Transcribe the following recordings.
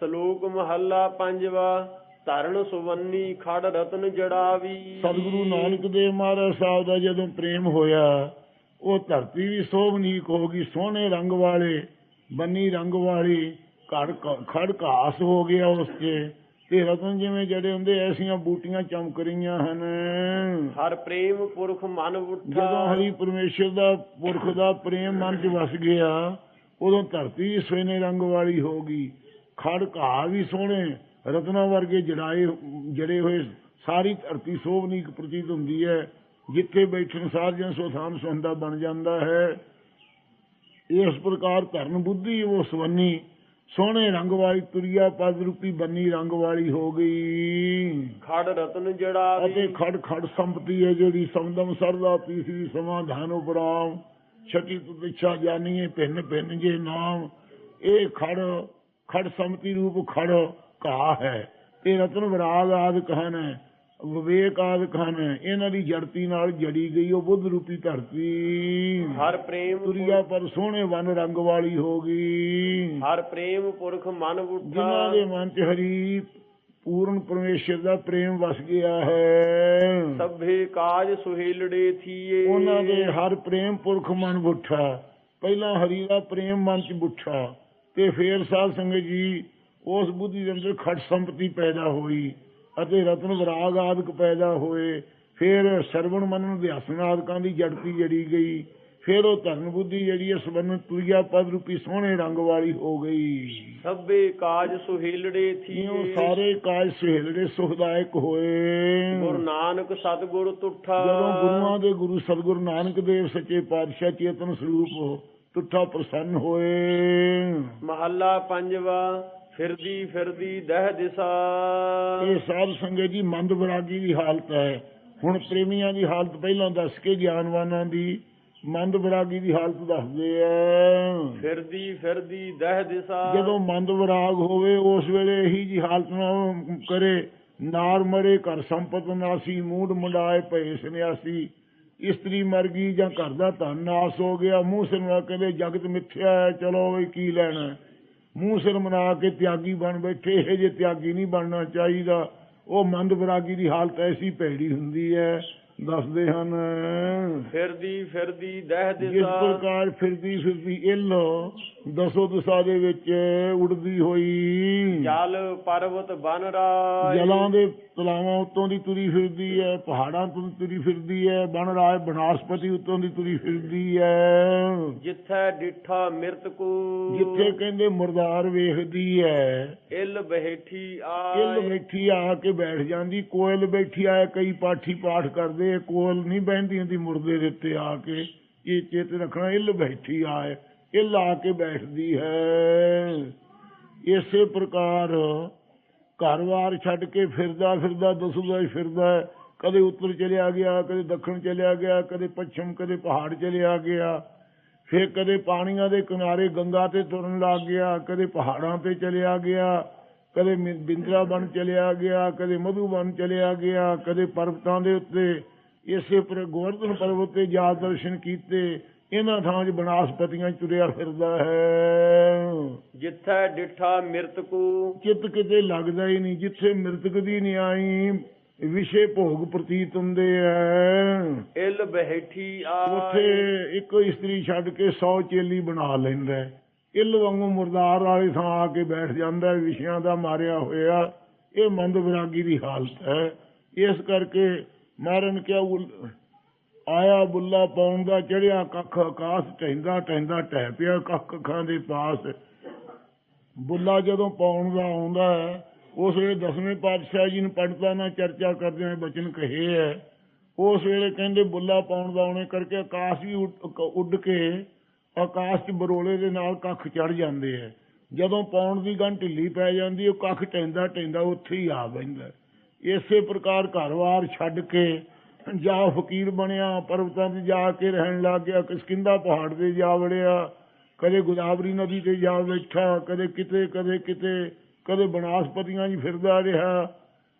ਸ਼ਲੋਕ ਮਹੱਲਾ ਪੰਜਵਾ ਧਰਨ ਸੁਵੰਨੀ ਖੜ ਰਤਨ ਜੜਾਵੀ। ਸਤਿਗੁਰੂ ਨਾਨਕ ਦੇਵ ਮਹਾਰਾਜ ਸਾਹਿਬ ਦਾ ਜਦੋਂ ਪ੍ਰੇਮ ਹੋਇਆ ਉਹ ਧਰਤੀ ਵੀ ਸੋਭਨੀਕ ਹੋ ਗਈ ਸੋਹਣੇ ਰੰਗ ਵਾਲੇ ਬੰਨੀ ਰੰਗ ਵਾਲੀ ਘੜ ਖੜ ਘਾਸ ਹੋ ਗਿਆ ਉਸ 'ਚ ਤੇ ਰਤਨ ਜਿਵੇਂ ਜਿਹੜੇ ਹੁੰਦੇ ਐਸੀਆਂ ਬੂਟੀਆਂ ਚਮਕ ਰਹੀਆਂ ਹਨ। ਹਰ ਪ੍ਰੇਮ ਪੁਰਖ ਮਨ ਜਦੋਂ ਉੱਠਾ ਹਰੀ ਪਰਮੇਸ਼ਰ ਦਾ ਪੁਰਖ ਦਾ ਪ੍ਰੇਮ ਮਨ 'ਚ ਵਸ ਗਿਆ ਉਦੋਂ ਧਰਤੀ ਸੋਨੇ ਰੰਗ ਵਾਲੀ ਹੋ ਗਈ। ਖੜ ਘਾਹ ਵੀ ਸੋਹਣੇ ਰਤਨਾਂ ਵਰਗੇ ਜੜਾਏ ਜੜੇ ਹੋਏ ਸਾਰੀ ਧਰਤੀ ਸੋਭਨੀਕ ਪ੍ਰਤੀਤ ਹੁੰਦੀ ਹੈ। ਜਿੱਥੇ ਬੈਠਣ ਸਾਰਿਆਂ ਸੋ ਥਾਨ ਸੁਹੰਦਾ ਬਣ ਜਾਂਦਾ ਹੈ। ਇਸ ਪ੍ਰਕਾਰ ਧਰਨ ਬੁੱਧੀ ਉਹ ਸਵੰਨੀ ਸੋਹਣੇ ਰੰਗ ਵਾਲੀ ਤੁਰਿਆ ਪਦ ਰੂਪੀ ਬੰਨੀ ਰੰਗ ਵਾਲੀ ਹੋ ਗਈ। ਖੜ ਰਤਨ ਅਤੇ ਜੜਾਵੀ ਖੜ ਖੜ ਸੰਪਤੀ ਹੈ ਜਿਹੜੀ ਸਮਦਮ ਸਰਦਾ ਤੀਸਰੀ ਸਮਾਧਾਨ ਉਪਰਾਮ। ਛਟੀ ਤੁ ਇੱਛਾ ਜਾਨੀਏ ਭਿੰਨ ਭਿੰਨ ਜੇ ਨਾਮ। ਇਹ ਖੜ ਖੜ ਸੰਪਤੀ ਰੂਪ ਖੜ ਘਾ ਹੈ। ਤੇ ਰਤਨ ਵਿਰਾਗ ਆਦਿ ਕਹਨ ਹੈ ਵਿਵੇਕ ਆਦਿ ਕਹਨ ਹੈ ਇਹਨਾਂ ਦੀ ਜੜਤੀ ਨਾਲ ਜੜੀ ਗਈ ਉਹ ਬੁੱਧ ਰੂਪੀ ਧਰਤੀ। ਹਰ ਪ੍ਰੇਮ ਤੁਰਿਆ ਪਰ ਸੋਹਣੇ ਵਨ ਰੰਗ ਵਾਲੀ ਹੋ ਗਈ। ਹਰ ਪ੍ਰੇਮ ਪੁਰਖ ਮਨ ਉੱਠਾ ਜਿਨ੍ਹਾਂ ਦੇ ਮਨ 'ਚ ਹਰੀ ਪੂਰਨ ਪਰਮੇਸ਼ਰ ਦਾ ਪ੍ਰੇਮ ਵਸ ਗਿਆ ਹੈ। ਸਭੇ ਕਾਜ ਸੁਹੇਲੜੇ ਥੀਏ। ਉਹਨਾਂ ਦੇ ਹਰ ਪ੍ਰੇਮ ਪੁਰਖ ਮਨ ਬੁੱਠਾ। ਪਹਿਲਾਂ ਹਰੀ ਦਾ ਪ੍ਰੇਮ ਮਨ 'ਚ ਬੁੱਠਾ। ਤੇ ਫੇਰ ਸਾਧ ਸੰਗਤ ਜੀ ਉਸ ਬੁੱਧੀ ਦੇ ਅੰਦਰ ਖਟ ਸੰਪਤੀ ਪੈਦਾ ਹੋਈ ਅਤੇ ਰਤਨ ਵਿਰਾਗ ਆਦਿਕ ਪੈਦਾ ਹੋਏ। ਫਿਰ ਸਰਵਣ ਮਨਨ ਅਧਿਆਸਨ ਆਦਿਕਾਂ ਦੀ ਜੜਤੀ ਜੜੀ ਗਈ। ਫਿਰ ਉਹ ਧਰਨ ਬੁੱਧੀ ਜਿਹੜੀ ਹੈ ਸਬੰਧ ਤੁਰਿਆ ਪਦ ਰੂਪੀ ਸੋਹਣੇ ਰੰਗ ਵਾਲੀ ਹੋ ਗਈ। ਸਭੇ ਕਾਜ ਸੁਹੇਲੜੇ ਥੀਏ। ਸਾਰੇ ਕਾਜ ਸੁਹੇਲੜੇ ਸੁਖਦਾਇਕ ਹੋਏ। ਗੁਰੂ ਨਾਨਕ ਸਤਿਗੁਰ ਤੁਠਾ। ਜਦੋਂ ਗੁਰੂਆਂ ਦੇ ਗੁਰੂ ਸਤਿਗੁਰੂ ਨਾਨਕ ਦੇਵ ਸੱਚੇ ਪਾਤਸ਼ਾਹ ਚੇਤਨ ਸਰੂਪ ਤੁਠਾ ਪ੍ਰਸੰਨ ਹੋਏ। ਮਹੱਲਾ ਪੰਜਵਾ ਫਿਰਦੀ ਫਿਰਦੀ ਦਹਿ ਦਿਸਾ। ਇਹ ਸਾਧ ਸੰਗਤ ਜੀ ਮੰਦ ਵਿਰਾਗੀ ਦੀ ਹਾਲਤ ਹੈ। ਹੁਣ ਪ੍ਰੇਮੀਆਂ ਦੀ ਹਾਲਤ ਪਹਿਲਾਂ ਦੱਸ ਕੇ ਗਿਆਨਵਾਨਾਂ ਦੀ ਮੰਦ ਵਿਰਾਗੀ ਦੀ ਹਾਲਤ ਦੱਸਦੇ ਆ। ਫਿਰਦੀ ਫਿਰਦੀ ਦਹਿ ਦਿਸਾ। ਜਦੋਂ ਮੰਦ ਵਿਰਾਗ ਹੋਵੇ ਉਸ ਵੇਲੇ ਇਹੀ ਜੀ ਹਾਲਤ ਨਾ ਕਰੇ। ਨਾਰ ਮਰੇ ਘਰ ਸੰਪਤ ਨਾਸੀ ਮੂਡ ਮੁੰਡਾਏ ਭਏ ਸੰਿਆਸੀ ਇਸਤਰੀ ਮਰ ਗਈ ਜਾਂ ਘਰ ਦਾ ਧਨ ਨਾਸ ਹੋ ਗਿਆ, ਮੂੰਹ ਸਿਰ ਮਨਾ ਕਹਿੰਦੇ, ਜਗਤ ਮਿੱਥਿਆ ਹੈ, ਚਲੋ ਵੀ ਕੀ ਲੈਣਾ ਮੂੰਹ ਸਿਰ ਮਨਾ ਕੇ ਤਿਆਗੀ ਬਣ ਬੈਠੇ, ਇਹ ਜੇ ਤਿਆਗੀ ਨਹੀਂ ਬਣਨਾ ਚਾਹੀਦਾ, ਉਹ ਮੰਦ ਬਰਾਗੀ ਦੀ ਹਾਲਤ ਐਸੀ ਭੈੜੀ ਹੁੰਦੀ ਹੈ ਦੱਸਦੇ ਹਨ ਫਿਰਦੀ ਫਿਰਦੀ ਦਹਿ ਜਿਸ ਦਿਸਾ ਪ੍ਰਕਾਰ ਫਿਰਦੀ ਫਿਰਦੀ ਇੱਲ ਦਸੋ ਦਸਾ ਦੇ ਵਿੱਚ ਉੜਦੀ ਹੋਈ। ਜਲ ਪਰਵਤ ਬਨ ਰਾਜ। ਜਲਾਂ ਦੇ ਤਲਾਵਾਂ ਉੱਤੋਂ ਦੀ ਤੁਰੀ ਫਿਰਦੀ ਹੈ ਪਹਾੜਾਂ ਤੋਂ ਤੁਰੀ ਫਿਰਦੀ ਹੈ ਬਣ ਰਾਜ ਬਨਾਸਪਤੀ ਉੱਤੋਂ ਦੀ ਤੁਰੀ ਫਿਰਦੀ ਹੈ ਜਿੱਥੈ ਡਿਠਾ ਮਿਰਤ ਕੋ। ਜਿੱਥੇ ਕਹਿੰਦੇ ਮੁਰਦਾਰ ਵੇਖਦੀ ਹੈ ਇਲ ਬਹਿਠੀ ਇੱਲ ਆਏ ਬੈਠੀ ਆ ਕੇ ਬੈਠ ਜਾਂਦੀ ਕੋਇਲ ਬੈਠੀ ਆ ਕਈ ਪਾਠੀ ਪਾਠ ਕਰਦੇ ਕੋਲ ਨਹੀਂ ਬਹਿੰਦੀ ਹੁੰਦੀ ਮੁਰਦੇ ਦੇ ਉੱਤੇ ਆ ਕੇ, ਇਹ ਚੇਤ ਰੱਖਣਾ ਇੱਲ ਬੈਠੀ ਆਏ ਇੱਲ ਆ ਕੇ ਬੈਠਦੀ ਹੈ। ਇਸੇ ਪ੍ਰਕਾਰ ਘਰ-ਬਾਰ ਛੱਡ ਕੇ ਫਿਰਦਾ ਫਿਰਦਾ ਦਸੂਗਾ ਫਿਰਦਾ ਕਦੇ ਉੱਤਰ ਚਲਿਆ ਗਿਆ, ਕਦੇ ਦੱਖਣ ਚਲਿਆ ਗਿਆ, ਕਦੇ ਪੱਛਮ, ਕਦੇ ਪਹਾੜ ਚਲਿਆ ਗਿਆ। ਫਿਰ ਕਦੇ ਪਾਣੀਆਂ ਦੇ ਕਿਨਾਰੇ ਗੰਗਾ ਤੇ ਤੁਰਨ ਲੱਗ ਗਿਆ, ਕਦੇ ਪਹਾੜਾਂ ਤੇ ਚਲਿਆ ਗਿਆ, ਕਦੇ ਬਿੰਦਰਾ ਬਣ ਚਲਿਆ ਗਿਆ, ਕਦੇ ਮਧੂ ਬਣ ਚਲਿਆ ਗਿਆ, ਕਦੇ ਪਰਬਤਾਂ ਦੇ ਉੱਤੇ ਇਸੇ ਪਰ ਗੋਵਰਧਨ ਪਰਬਤ ਤੇ ਜਾ ਦਰਸ਼ਨ ਕੀਤੇ ਇਹਨਾਂ ਥਾਂ 'ਚ ਬਨਾਸਪਤੀਆਂ 'ਚ ਤੁਰਿਆ ਫਿਰਦਾ ਹੈ। ਜਿੱਥੈ ਡਿਠਾ ਮਿਰਤ ਕੋ। ਚਿੱਤ ਕਿਤੇ ਲੱਗਦਾ ਹੀ ਨਹੀਂ ਜਿੱਥੇ ਮ੍ਰਿਤਕ ਦੀ ਨਹੀਂ ਆਈ ਵਿਸ਼ੇ ਭੋਗ ਪ੍ਰਤੀਤ ਹੁੰਦੇ ਐ। ਇਲ ਬਹਿਠੀ ਆਏ ਉੱਥੇ ਇੱਕ ਇਸਤਰੀ ਛੱਡ ਕੇ 100 ਚੇਲੀ ਬਣਾ ਲੈਂਦਾ। ਇੱਲ ਵਾਂਗੂ ਮੁਰਦਾਰ ਵਾਲੀ ਥਾਂ ਆ ਕੇ ਬੈਠ ਜਾਂਦਾ ਵਿਸ਼ਿਆਂ ਦਾ ਮਾਰਿਆ ਹੋਇਆ। ਇਹ ਮੰਦ ਵਿਰਾਗੀ ਦੀ ਹਾਲਤ ਹੈ। ਇਸ ਕਰਕੇ ਮਾਰਨ ਕਿਆ ਆਇਆ ਬੁੱਲਾ ਪਾਉਣ ਦਾ, ਚੜਿਆ ਕੱਖ ਆਕਾਸ਼, ਟਹਿੰਦਾ ਟਹਿੰਦਾ ਟਹਿ ਪਿਆ ਕੱਖ ਅੱਖਾਂ ਦੇ ਪਾਸ। ਬੁੱਲਾ ਜਦੋਂ ਪਾਉਣ ਦਾ ਆਉਂਦਾ ਹੈ, ਉਸ ਵੇਲੇ ਦਸਵੇਂ ਪਾਤਸ਼ਾਹ ਜੀ ਨੂੰ ਪੰਡਤਾਂ ਨਾਲ ਚਰਚਾ ਕਰਦੇ ਹੋਏ ਬਚਨ ਕਹੇ ਹੈ। ਉਸ ਵੇਲੇ ਕਹਿੰਦੇ, ਬੁੱਲਾ ਪਾਉਣ ਦਾ ਆਉਣੇ ਕਰਕੇ ਆਕਾਸ਼ ਵੀ ਉੱਡ- ਕੇ ਆਕਾਸ਼ 'ਚ ਬਰੋਲੇ ਦੇ ਨਾਲ ਕੱਖ ਚੜ ਜਾਂਦੇ ਹੈ। ਜਦੋਂ ਪਾਉਣ ਦੀ ਗੰਢ ਢਿੱਲੀ ਪੈ ਜਾਂਦੀ ਉਹ ਕੱਖ ਟੈਂਦਾ ਟੈਂਦਾ ਉੱਥੇ ਹੀ ਆ ਬੈਂਦਾ ਇਸੇ ਪ੍ਰਕਾਰ ਘਰ-ਬਾਰ ਛੱਡ ਕੇ ਜਾ ਫਕੀਰ ਬਣਿਆ, ਪਰਬਤਾਂ 'ਤੇ ਜਾ ਕੇ ਰਹਿਣ ਲੱਗ ਗਿਆ ਕਿਸਕਿੰਦਾ ਪਹਾੜ ਤੇ ਜਾ ਵੜਿਆ, ਕਦੇ ਗੋਦਾਵਰੀ ਨਦੀ ਤੇ ਜਾ ਬੈਠਾ, ਕਦੇ ਕਿਤੇ ਕਦੇ ਕਿਤੇ, ਕਦੇ ਬਨਾਸਪਤੀਆਂ 'ਚ ਫਿਰਦਾ ਰਿਹਾ।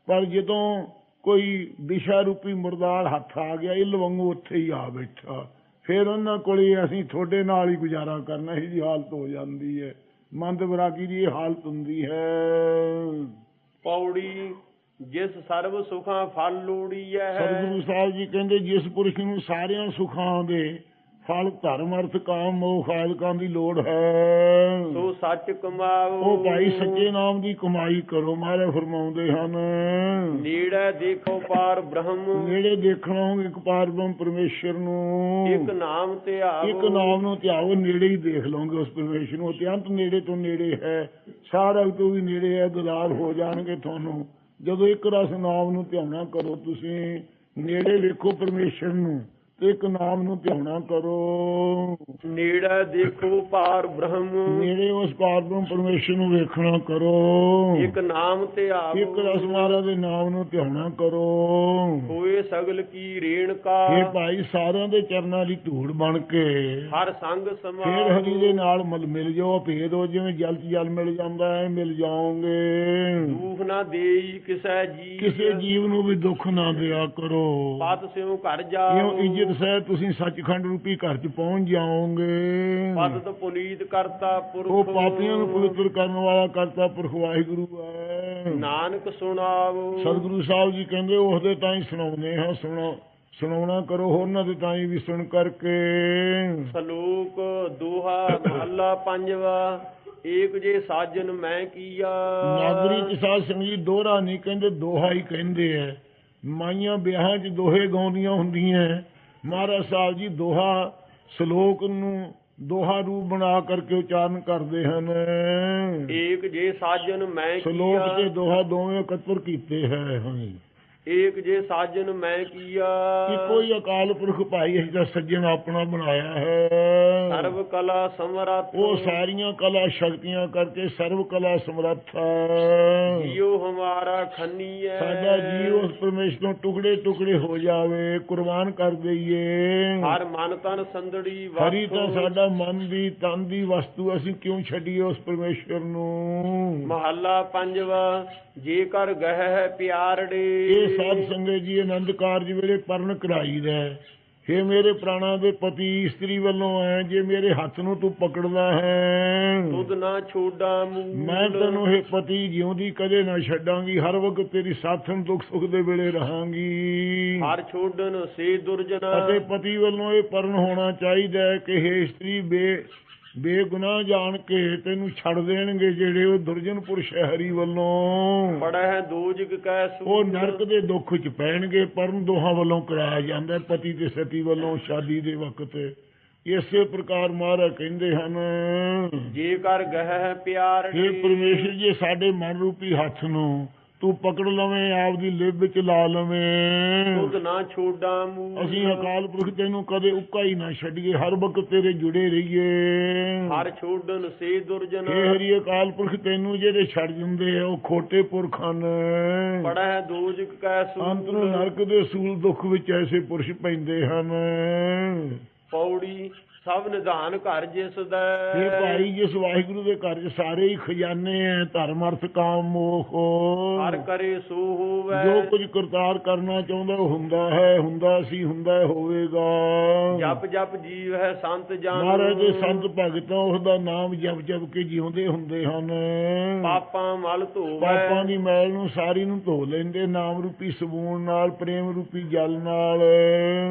ਪਰ ਜਦੋਂ ਕੋਈ ਦਿਸ਼ਾ ਰੂਪੀ ਮੁਰਦਾਲ ਹੱਥ ਆ ਗਿਆ ਇਹ ਵਾਂਗੂ ਉੱਥੇ ਹੀ ਆ ਬੈਠਾ। ਫਿਰ ਉਹਨਾਂ ਕੋਲੇ ਅਸੀਂ ਤੁਹਾਡੇ ਨਾਲ ਹੀ ਗੁਜ਼ਾਰਾ ਕਰਨਾ, ਇਹ ਜੀ ਹਾਲਤ ਹੋ ਜਾਂਦੀ ਹੈ। ਮੰਦ ਬਰਾਗੀ ਦੀ ਇਹ ਹਾਲਤ ਹੁੰਦੀ ਹੈ। ਪੌੜੀ ਜਿਸ ਸਰਬ ਸੁਖਾਂ ਫਲ ਲੋੜੀਐ। ਸਤਿਗੁਰੂ ਸਾਹਿਬ ਜੀ ਕਹਿੰਦੇ ਜਿਸ ਪੁਰਖ ਨੂੰ ਸਾਰਿਆਂ ਸੁੱਖਾਂ ਦੇ ਫਲ ਧਰਮ ਅਰਥ ਕਾਮ ਮੋਹ ਆਦਿਕਾਂ ਦੀ ਲੋੜ ਹੈ। ਸੋ ਸੱਚ ਕਮਾਓ। ਉਹ ਭਾਈ ਸੱਚੇ ਨਾਮ ਦੀ ਕਮਾਈ ਕਰੋ ਮਹਾਰਾਜ ਫਰਮਾਉਂਦੇ ਹਨ। ਨੇੜੇ ਦੇਖੋ ਪਾਰ ਬ੍ਰਹਮ। ਨੇੜੇ ਦੇਖਣਾ ਹੋਵੇ ਇੱਕ ਪਾਰਬ੍ਰਹਮ ਪਰਮੇਸ਼ਰ ਨੂੰ। ਇੱਕ ਨਾਮ ਤੇ ਆਵੋ ਇੱਕ ਨਾਮ ਨੂੰ ਧਿਆਓ ਨੇੜੇ ਹੀ ਦੇਖ ਲਓਗੇ ਉਸ ਪਰਮੇਸ਼ਰ ਨੂੰ। ਅਤਿਅੰਤ ਨੇੜੇ ਤੋਂ ਨੇੜੇ ਹੈ। ਸਾਰਾ ਤੋਂ ਵੀ ਨੇੜੇ ਹੈ ਦਲਾਲ ਹੋ ਜਾਣਗੇ ਤੁਹਾਨੂੰ। ਜਦੋਂ ਇੱਕ ਰਸ ਨਾਮ ਨੂੰ ਧਿਆਉਣਾ ਕਰੋ ਤੁਸੀਂ ਨੇੜੇ ਵੇਖੋ ਪਰਮੇਸ਼ਰ ਨੂੰ। ਇੱਕ ਨਾਮ ਨੂੰ ਧਿਆਉਣਾ ਕਰੋ। ਨੇੜੇ ਦੇਖੋ ਪਾਰ ਬ੍ਰਹਮ। ਨੇੜੇ ਉਸ ਪਾਰਬ੍ਰਹਮ ਪਰਮੇਸ਼ਰ ਨੂੰ ਵੇਖਣਾ ਕਰੋ। ਇੱਕ ਨਾਮ ਤੇ ਇੱਕ ਰਸ ਮਹਾਰਾਜ ਦੇ ਨਾਮ ਨੂੰ ਧਿਆਉਣਾ ਕਰੋ। ਹੋਏ ਸਗਲ ਕੀ ਰੇਣਕਾ ਇਹ ਭਾਈ ਸਾਰਿਆਂ ਦੇ ਚਰਨਾਂ ਦੀ ਧੂੜ ਬਣ ਕੇ। ਹਰ ਸੰਗ ਫੇਰ ਸਮਾਓ ਹਰੀ ਦੇ ਨਾਲ ਮਲ ਮਿਲ ਜਾਓ ਭੇਦ ਹੋ ਜਿਵੇਂ ਜਲ ਚ ਜਲ ਮਿਲ ਜਾਂਦਾ ਹੈ ਮਿਲ ਜਾਓਗੇ। ਦੁਖ ਨਾ ਦੇਈ ਕਿਸੈ ਜੀ ਕਿਸੇ ਜੀਵ ਨੂੰ ਵੀ ਦੁੱਖ ਨਾ ਦਿਆ ਕਰੋ। ਪਤ ਸਿਉ ਘਰ ਜਾਓ। ਇੱਜ਼ਤ ਸਹਿ ਤੁਸੀਂ ਸੱਚਖੰਡ ਰੂਪੀ ਘਰ ਚ ਪਹੁੰਚ ਜਾਓਗੇ। ਪਤਤ ਪੁਨੀਤ ਕਰਤਾ ਪੁਰਖ। ਉਹ ਪਾਪੀਆਂ ਨੂੰ ਪਵਿੱਤਰ ਕਰਨ ਵਾਲਾ ਕਰਤਾ ਪੁਰਖ ਵਾਹਿਗੁਰੂ ਹੈ। ਨਾਨਕ ਸੁਣਾਵੋ। ਸਤਿਗੁਰੂ ਸਾਹਿਬ ਜੀ ਕਹਿੰਦੇ ਉਸ ਦੇ ਤਾਂ ਹੀ ਸੁਣਾਉਂਦੇ ਹਾਂ ਸੁਣੋ ਸੁਣਾਉਣਾ ਕਰੋ ਹੋਰਨਾਂ ਦੇ ਤਾਂ ਹੀ ਵੀ ਸੁਣ ਕਰਕੇ। ਸਲੋਕ ਦੋਹਾ ਮਹੱਲਾ ਪੰਜਵਾ ਏਕ ਜੇ ਸਾਜਨ ਮੈਂ ਕੀਆ। ਨਾਗਰੀ ਚ ਸਾਧ ਸਿੰਘ ਜੀ ਦੋਹਰਾ ਨਹੀਂ ਕਹਿੰਦੇ ਦੋਹਾ ਹੀ ਕਹਿੰਦੇ ਐ। ਮਾਈਆਂ ਵਿਆਹਾਂ 'ਚ ਦੋਹੇ ਗਾਉਂਦੀਆਂ ਹੁੰਦੀਆਂ ਮਹਾਰਾਜ ਸਾਹਿਬ ਜੀ ਦੋਹਾ ਸ਼ਲੋਕ ਨੂੰ ਦੋਹਾ ਰੂਪ ਬਣਾ ਕਰਕੇ ਉਚਾਰਨ ਕਰਦੇ ਹਨ। ਏਕ ਜੇ ਸਾਜਨ ਮੈਂ ਸ਼ਲੋਕ ਤੇ ਦੋਹਾ ਦੋਵੇਂ ਇਕੱਤਰ ਕੀਤੇ ਹੈ। ਹਾਂਜੀ ਏਕ ਜੇ ਸਾਜਨ ਮੈਂ ਕੀਆ। ਇੱਕੋ ਹੀ ਅਕਾਲ ਪੁਰਖ ਭਾਈ ਅਸੀਂ ਤਾਂ ਸੱਜਣ ਆਪਣਾ ਬਣਾਇਆ ਹੈ। ਸਰਬ ਕਲਾ ਸਮਰੱਥ। ਉਹ ਸਾਰੀਆਂ ਕਲਾ ਸ਼ਕਤੀਆਂ ਕਰਕੇ ਸਰਵ ਕਲਾ ਸਮਰੱਥ ਹੈ। ਜੀਉ ਹਮਾਰਾ ਖੰਨੀ ਹੈ ਸਾਡਾ ਜੀਵ ਉਸ ਪਰਮੇਸ਼ਰ ਤੋਂ ਟੁਕੜੇ ਟੁਕੜੇ ਹੋ ਜਾਵੇ ਕੁਰਬਾਨ ਕਰ ਦਈਏ। ਹਰ ਮਨ ਤਨ ਸੰਦੜੀ ਹਰੀ ਤਾਂ ਵਸਤੂ ਸਾਡਾ ਮਨ ਦੀ ਤਨ ਦੀ ਵਸਤੂ ਅਸੀਂ ਕਿਉਂ ਛੱਡੀਏ ਉਸ ਪਰਮੇਸ਼ਰ ਨੂੰ? ਮਹੱਲਾ ਪੰਜਵਾ ਜੇਕਰ ਗਹਿ ਹੈ ਪਿਆਰੜੇ। ਇਹ ਸਾਧ ਸੰਗਤ ਜੀ ਆਨੰਦ ਕਾਰਜ ਵੇਲੇ ਪਰਨ ਕਢਾਈਦਾ ਹੈ। हे ਮੇਰੇ ਪ੍ਰਾਣਾ ਦੇ ਪਤੀ ਇਸਤਰੀ ਵੱਲੋਂ ਹੈ ਜੇ ਮੇਰੇ ਹੱਥ ਨੂੰ ਤੂੰ ਪਕੜਦਾ ਹੈ। ਤੁਧ ਨਾ ਛੋਡਾ ਮੈਂ ਤੈਨੂੰ ਇਹ ਪਤੀ ਜਿਉਂਦੀ ਕਦੇ ਨਾ ਛੱਡਾਂਗੀ ਹਰ ਵਕਤ ਤੇਰੀ ਸਾਥਣ ਦੁੱਖ ਸੁੱਖ ਦੇ ਵੇਲੇ ਰਹਾਂਗੀ। ਹਰ ਛੋਡਨ ਸੇ ਦੁਰਜਨਾ। ਅਤੇ ਪਤੀ ਵੱਲੋਂ ਇਹ ਪਰਨ ਹੋਣਾ ਚਾਹੀਦਾ ਹੈ ਕਿ ਇਹ ਇਸਤਰੀ ਬੇ ਬੇਗੁਨਾਹ ਜਾਣ ਕੇ ਤੈਨੂੰ ਛੱਡ ਦੇਣਗੇ ਜਿਹੜੇ ਉਹ ਦੁਰਜਨ ਪੁਰਸ਼ ਹੈ ਹਰੀ ਵੱਲੋਂ। ਪੜਾ ਹੈ ਦੋਜਗ ਕੈ ਉਹ ਨਰਕ ਦੇ ਦੁੱਖ ਚ ਪੈਣਗੇ ਪਰਨ ਦੋਹਾਂ ਵੱਲੋਂ ਕਰਾਇਆ ਜਾਂਦਾ ਪਤੀ ਤੇ ਸਤੀ ਵੱਲੋਂ ਸ਼ਾਦੀ ਦੇ ਵਕਤ। ਇਸੇ ਪ੍ਰਕਾਰ ਮਹਾਰਾਜ ਕਹਿੰਦੇ ਹਨ ਜੇਕਰ ਗਹਿ ਹੈ ਪਿਆਰੜੇ ਇਹ ਪਰਮੇਸ਼ਰ ਜੀ ਸਾਡੇ ਮਨ ਰੂਪੀ ਹੱਥ ਨੂੰ ਤੂੰ ਪਕੜ ਲਵੇਂ ਆਪਦੀ ਲਿਵ ਵਿੱਚ ਲਾ ਲਵੇਂ। ਤੁਧ ਨਾ ਛੋਡਾ ਅਸੀਂ ਅਕਾਲ ਪੁਰਖ ਤੈਨੂੰ ਕਦੇ ਉੱਕਾ ਹੀ ਨਾ ਛੱਡੀਏ ਹਰ ਵਕਤ ਤੇਰੇ ਜੁੜੇ ਰਹੀਏ। ਹਰ ਛੋਡਨ ਸੇ ਦੁਰਜਨਾ। ਇਹ ਹਰੀ ਅਕਾਲ ਪੁਰਖ ਤੈਨੂੰ ਜਿਹੜੇ ਛੱਡ ਦਿੰਦੇ ਆ ਉਹ ਖੋਟੇ ਪੁਰਖ ਹਨ। ਪੜਾ ਹੈ ਦੋਜਗ ਕੈ ਅੰਤ ਨੂੰ ਨਰਕ ਦੇ ਸੂਲ ਦੁੱਖ ਵਿੱਚ ਐਸੇ ਪੁਰਸ਼ ਪੈਂਦੇ ਹਨ। ਪੌੜੀ ਸਭ ਨਿਧਾਨ ਘਰ ਜਿਸ ਦਾ ਇਹ ਭਾਈ ਜਿਸ ਵਾਹਿਗੁਰੂ ਦੇ ਘਰ 'ਚ ਸਾਰੇ ਹੀ ਖਜ਼ਾਨੇ ਐ ਧਰਮ ਅਰਥ ਕਾਮ ਮੋਹ। ਹਰ ਕਰੇ ਸੋ ਹੋਵੇ। ਜੋ ਕੁਝ ਕਰਤਾਰ ਕਰਨਾ ਚਾਹੁੰਦਾ ਉਹ ਹੁੰਦਾ ਹੈ ਹੁੰਦਾ ਸੀ ਹੁੰਦਾ ਹੋਵੇਗਾ। ਜਪ ਜਪ ਜੀਵ ਹੈ ਸੰਤ ਜਨ। ਮਹਾਰਾਜ ਦੇ ਸੰਤ ਭਗਤਾਂ ਉਸ ਦਾ ਨਾਮ ਜਪ ਜਪ ਕੇ ਜਿਉਂਦੇ ਹੁੰਦੇ ਹਨ। ਪਾਪਾਂ ਮਲ ਧੋਵੇ। ਪਾਪਾਂ ਦੀ ਮੈਲ ਨੂੰ ਸਾਰੀ ਨੂੰ ਧੋ ਲੈਂਦੇ ਨਾਮ ਰੂਪੀ ਸਬੂਨ ਨਾਲ ਪ੍ਰੇਮ ਰੂਪੀ ਜਲ ਨਾਲ।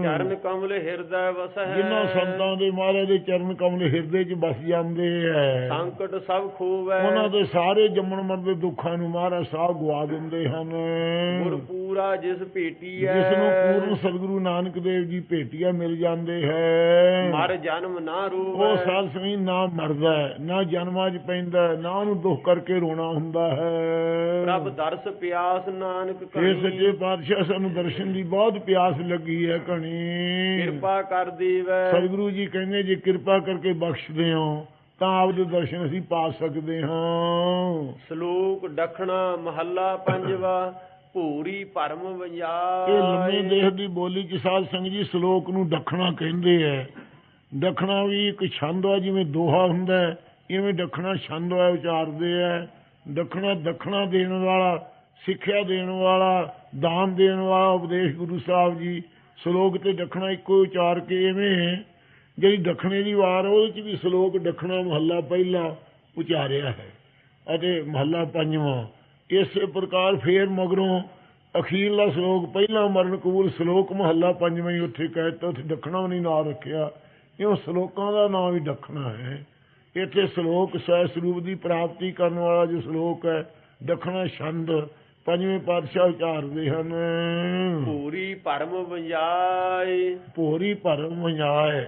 ਚਰਨ ਕਮਲ ਹਿਰਦੈ ਵਸਹਿ। ਜਿਨ੍ਹਾਂ ਸੰਤਾਂ ਦੇ ਮਹਾਰਾਜ ਦੇ ਚਰਨ ਕਮਲ ਹਿਰਦੇ 'ਚ ਵਸ ਜਾਂਦੇ ਐ। ਸੰਕਟ ਸਭ ਖੋਵੈ ਉਹਨਾਂ ਦੇ ਸਾਰੇ ਜੰਮਣ ਮਰਨ ਦੇ ਦੁੱਖਾਂ ਨੂੰ ਮਹਾਰਾਜ ਸਾਹਿਬ ਗਵਾ ਦਿੰਦੇ ਹਨ। ਗੁਰ ਪੂਰਾ ਜਿਸ ਭੇਟੀ ਹੈ ਜਿਸ ਨੂੰ ਪੂਰਨ ਸਤਿਗੁਰੂ ਨਾਨਕ ਦੇਵ ਜੀ ਭੇਟੀਆ ਮਿਲ ਜਾਂਦੇ ਹੈ। ਮਰ ਜਨਮ ਨਾ ਉਹ ਰੋਵੈ ਸਾਧ ਸੰਗੀ ਨਾ ਮਰਦਾ ਨਾ ਜਨਮਾਂ 'ਚ ਪੈਂਦਾ ਨਾ ਉਹਨੂੰ ਦੁੱਖ ਕਰਕੇ ਰੋਣਾ ਹੁੰਦਾ ਹੈ। ਪ੍ਰਭ ਦਰਸ ਪਿਆਸ ਨਾਨਕ ਕਰੀ ਸੱਚੇ ਪਾਤਸ਼ਾਹ ਸਾਨੂੰ ਦਰਸ਼ਨ ਦੀ ਬਹੁਤ ਪਿਆਸ ਲੱਗੀ ਹੈ ਕਣੀ। ਕਿਰਪਾ ਕਰ ਦੇਵੈ। ਸਤਿਗੁਰੂ ਜੀ ਕਹਿੰਦੇ ਜੇ ਕਿਰਪਾ ਕਰਕੇ ਬਖਸ਼ਦੇ ਹੋ ਤਾਂ ਆਪਦੇ ਦਰਸ਼ਨ ਅਸੀਂ ਪਾ ਸਕਦੇ ਹਾਂ। ਸ਼ਲੋਕ ਡਖਣਾ ਮਹੱਲਾ ਪੰਜਵਾ ਭੂਰੀ ਭਰਮ ਇਹ ਲੰਮੇ ਦੇਹ ਦੀ ਬੋਲੀ ਚ ਸਾਧ ਸੰਗਤ ਜੀ ਸ਼ਲੋਕ ਨੂੰ ਦੱਖਣਾ ਕਹਿੰਦੇ ਐ। ਦੱਖਣਾ ਵੀ ਇੱਕ ਛੰਦ ਆ ਜਿਵੇਂ ਦੋਹਾ ਹੁੰਦਾ ਇਵੇਂ ਦੱਖਣਾ ਛੰਦ ਆ ਉਚਾਰਦੇ ਐ। ਦੱਖਣਾ ਦੱਖਣਾ ਦੇਣ ਵਾਲਾ ਸਿੱਖਿਆ ਦੇਣ ਵਾਲਾ ਦਾਨ ਦੇਣ ਵਾਲਾ ਉਪਦੇਸ਼ ਗੁਰੂ ਸਾਹਿਬ ਜੀ ਸ਼ਲੋਕ ਤੇ ਦੱਖਣਾ ਇੱਕੋ ਉਚਾਰ ਕੇ ਇਵੇਂ ਜਿਹੜੀ ਦੱਖਣੇ ਦੀ ਵਾਰ ਉਹਦੇ ਚ ਵੀ ਸ਼ਲੋਕ ਦੱਖਣਾ ਮਹੱਲਾ ਪਹਿਲਾ ਉਚਾਰਿਆ ਹੈ ਅਤੇ ਮਹੱਲਾ ਪੰਜਵਾਂ। ਇਸੇ ਪ੍ਰਕਾਰ ਫੇਰ ਮਗਰੋਂ ਅਖੀਰਲਾ ਸ਼ਲੋਕ ਪਹਿਲਾ ਮਰਨ ਕਬੂਲ ਸ਼ਲੋਕ ਮਹੱਲਾ ਪੰਜਵਾਂ ਹੀ ਉੱਥੇ ਕਹਿਤਾ ਉੱਥੇ ਦੱਖਣਾ ਨਹੀਂ ਨਾਂ ਰੱਖਿਆ ਇਹ ਸ਼ਲੋਕਾਂ ਦਾ ਨਾਮ ਵੀ ਦੱਖਣਾ ਹੈ। ਇੱਥੇ ਸ਼ਲੋਕ ਸਹਿ ਸਰੂਪ ਦੀ ਪ੍ਰਾਪਤੀ ਕਰਨ ਵਾਲਾ ਜੋ ਸ਼ਲੋਕ ਹੈ ਦੱਖਣਾ ਛੰਦ ਪੰਜਵੇਂ ਪਾਤਸ਼ਾਹ ਉਚਾਰਦੇ ਹਨ। ਪੂਰੀ ਭਰਮ ਵਜਾਏ। ਭੋਰੀ ਭਰਮ ਵਜਾਏ।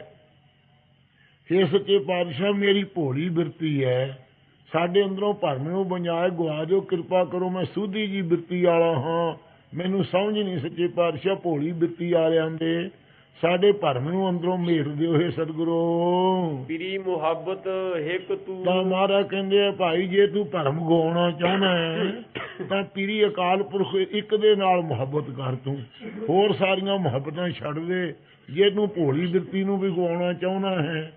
हे ਸੱਚੇ ਪਾਤਸ਼ਾਹ ਮੇਰੀ ਭੋਲੀ ਬਿਰਤੀ ਹੈ। ਸਾਡੇ ਅੰਦਰੋਂ ਭਰਮ ਨੂੰ ਵਜਾਏ ਗਵਾ ਦਿਓ ਕਿਰਪਾ ਕਰੋ ਮੈਂ ਸੁਧੀ ਜੀ ਬਿਰਤੀ ਵਾਲਾ ਹਾਂ। ਮੈਨੂੰ ਸਮਝ ਨਹੀਂ ਸੱਚੇ ਪਾਤਸ਼ਾਹ ਭੋਲੀ ਬਿਰਤੀ ਵਾਲਿਆਂ ਦੇ। ਸਾਡੇ ਭਰਮ ਨੂੰ ਅੰਦਰੋਂ ਮੇਟ ਦਿਓ हे ਸਤਿਗੁਰੂ। ਪੀਰੀ ਮੁਹੱਬਤ ਹਿਕ ਤੂੰ ਤਾਂ ਮਹਾਰਾਜ ਕਹਿੰਦੇ ਆ ਭਾਈ ਜੇ ਤੂੰ ਭਰਮ ਗਵਾਉਣਾ ਹੈ ਤਾਂ ਪੀਰੀ ਅਕਾਲ ਪੁਰਖ ਇੱਕ ਦੇ ਨਾਲ ਮੁਹੱਬਤ ਕਰ ਤੂੰ। ਹੋਰ ਸਾਰੀਆਂ ਮੁਹੱਬਤਾਂ ਛੱਡ ਦੇ। ਜੇ ਤੂੰ ਭੋਲੀ ਬਿਰਤੀ ਨੂੰ ਵੀ ਗਵਾਉਣਾ ਚਾਹੁੰਦਾ ਹੈ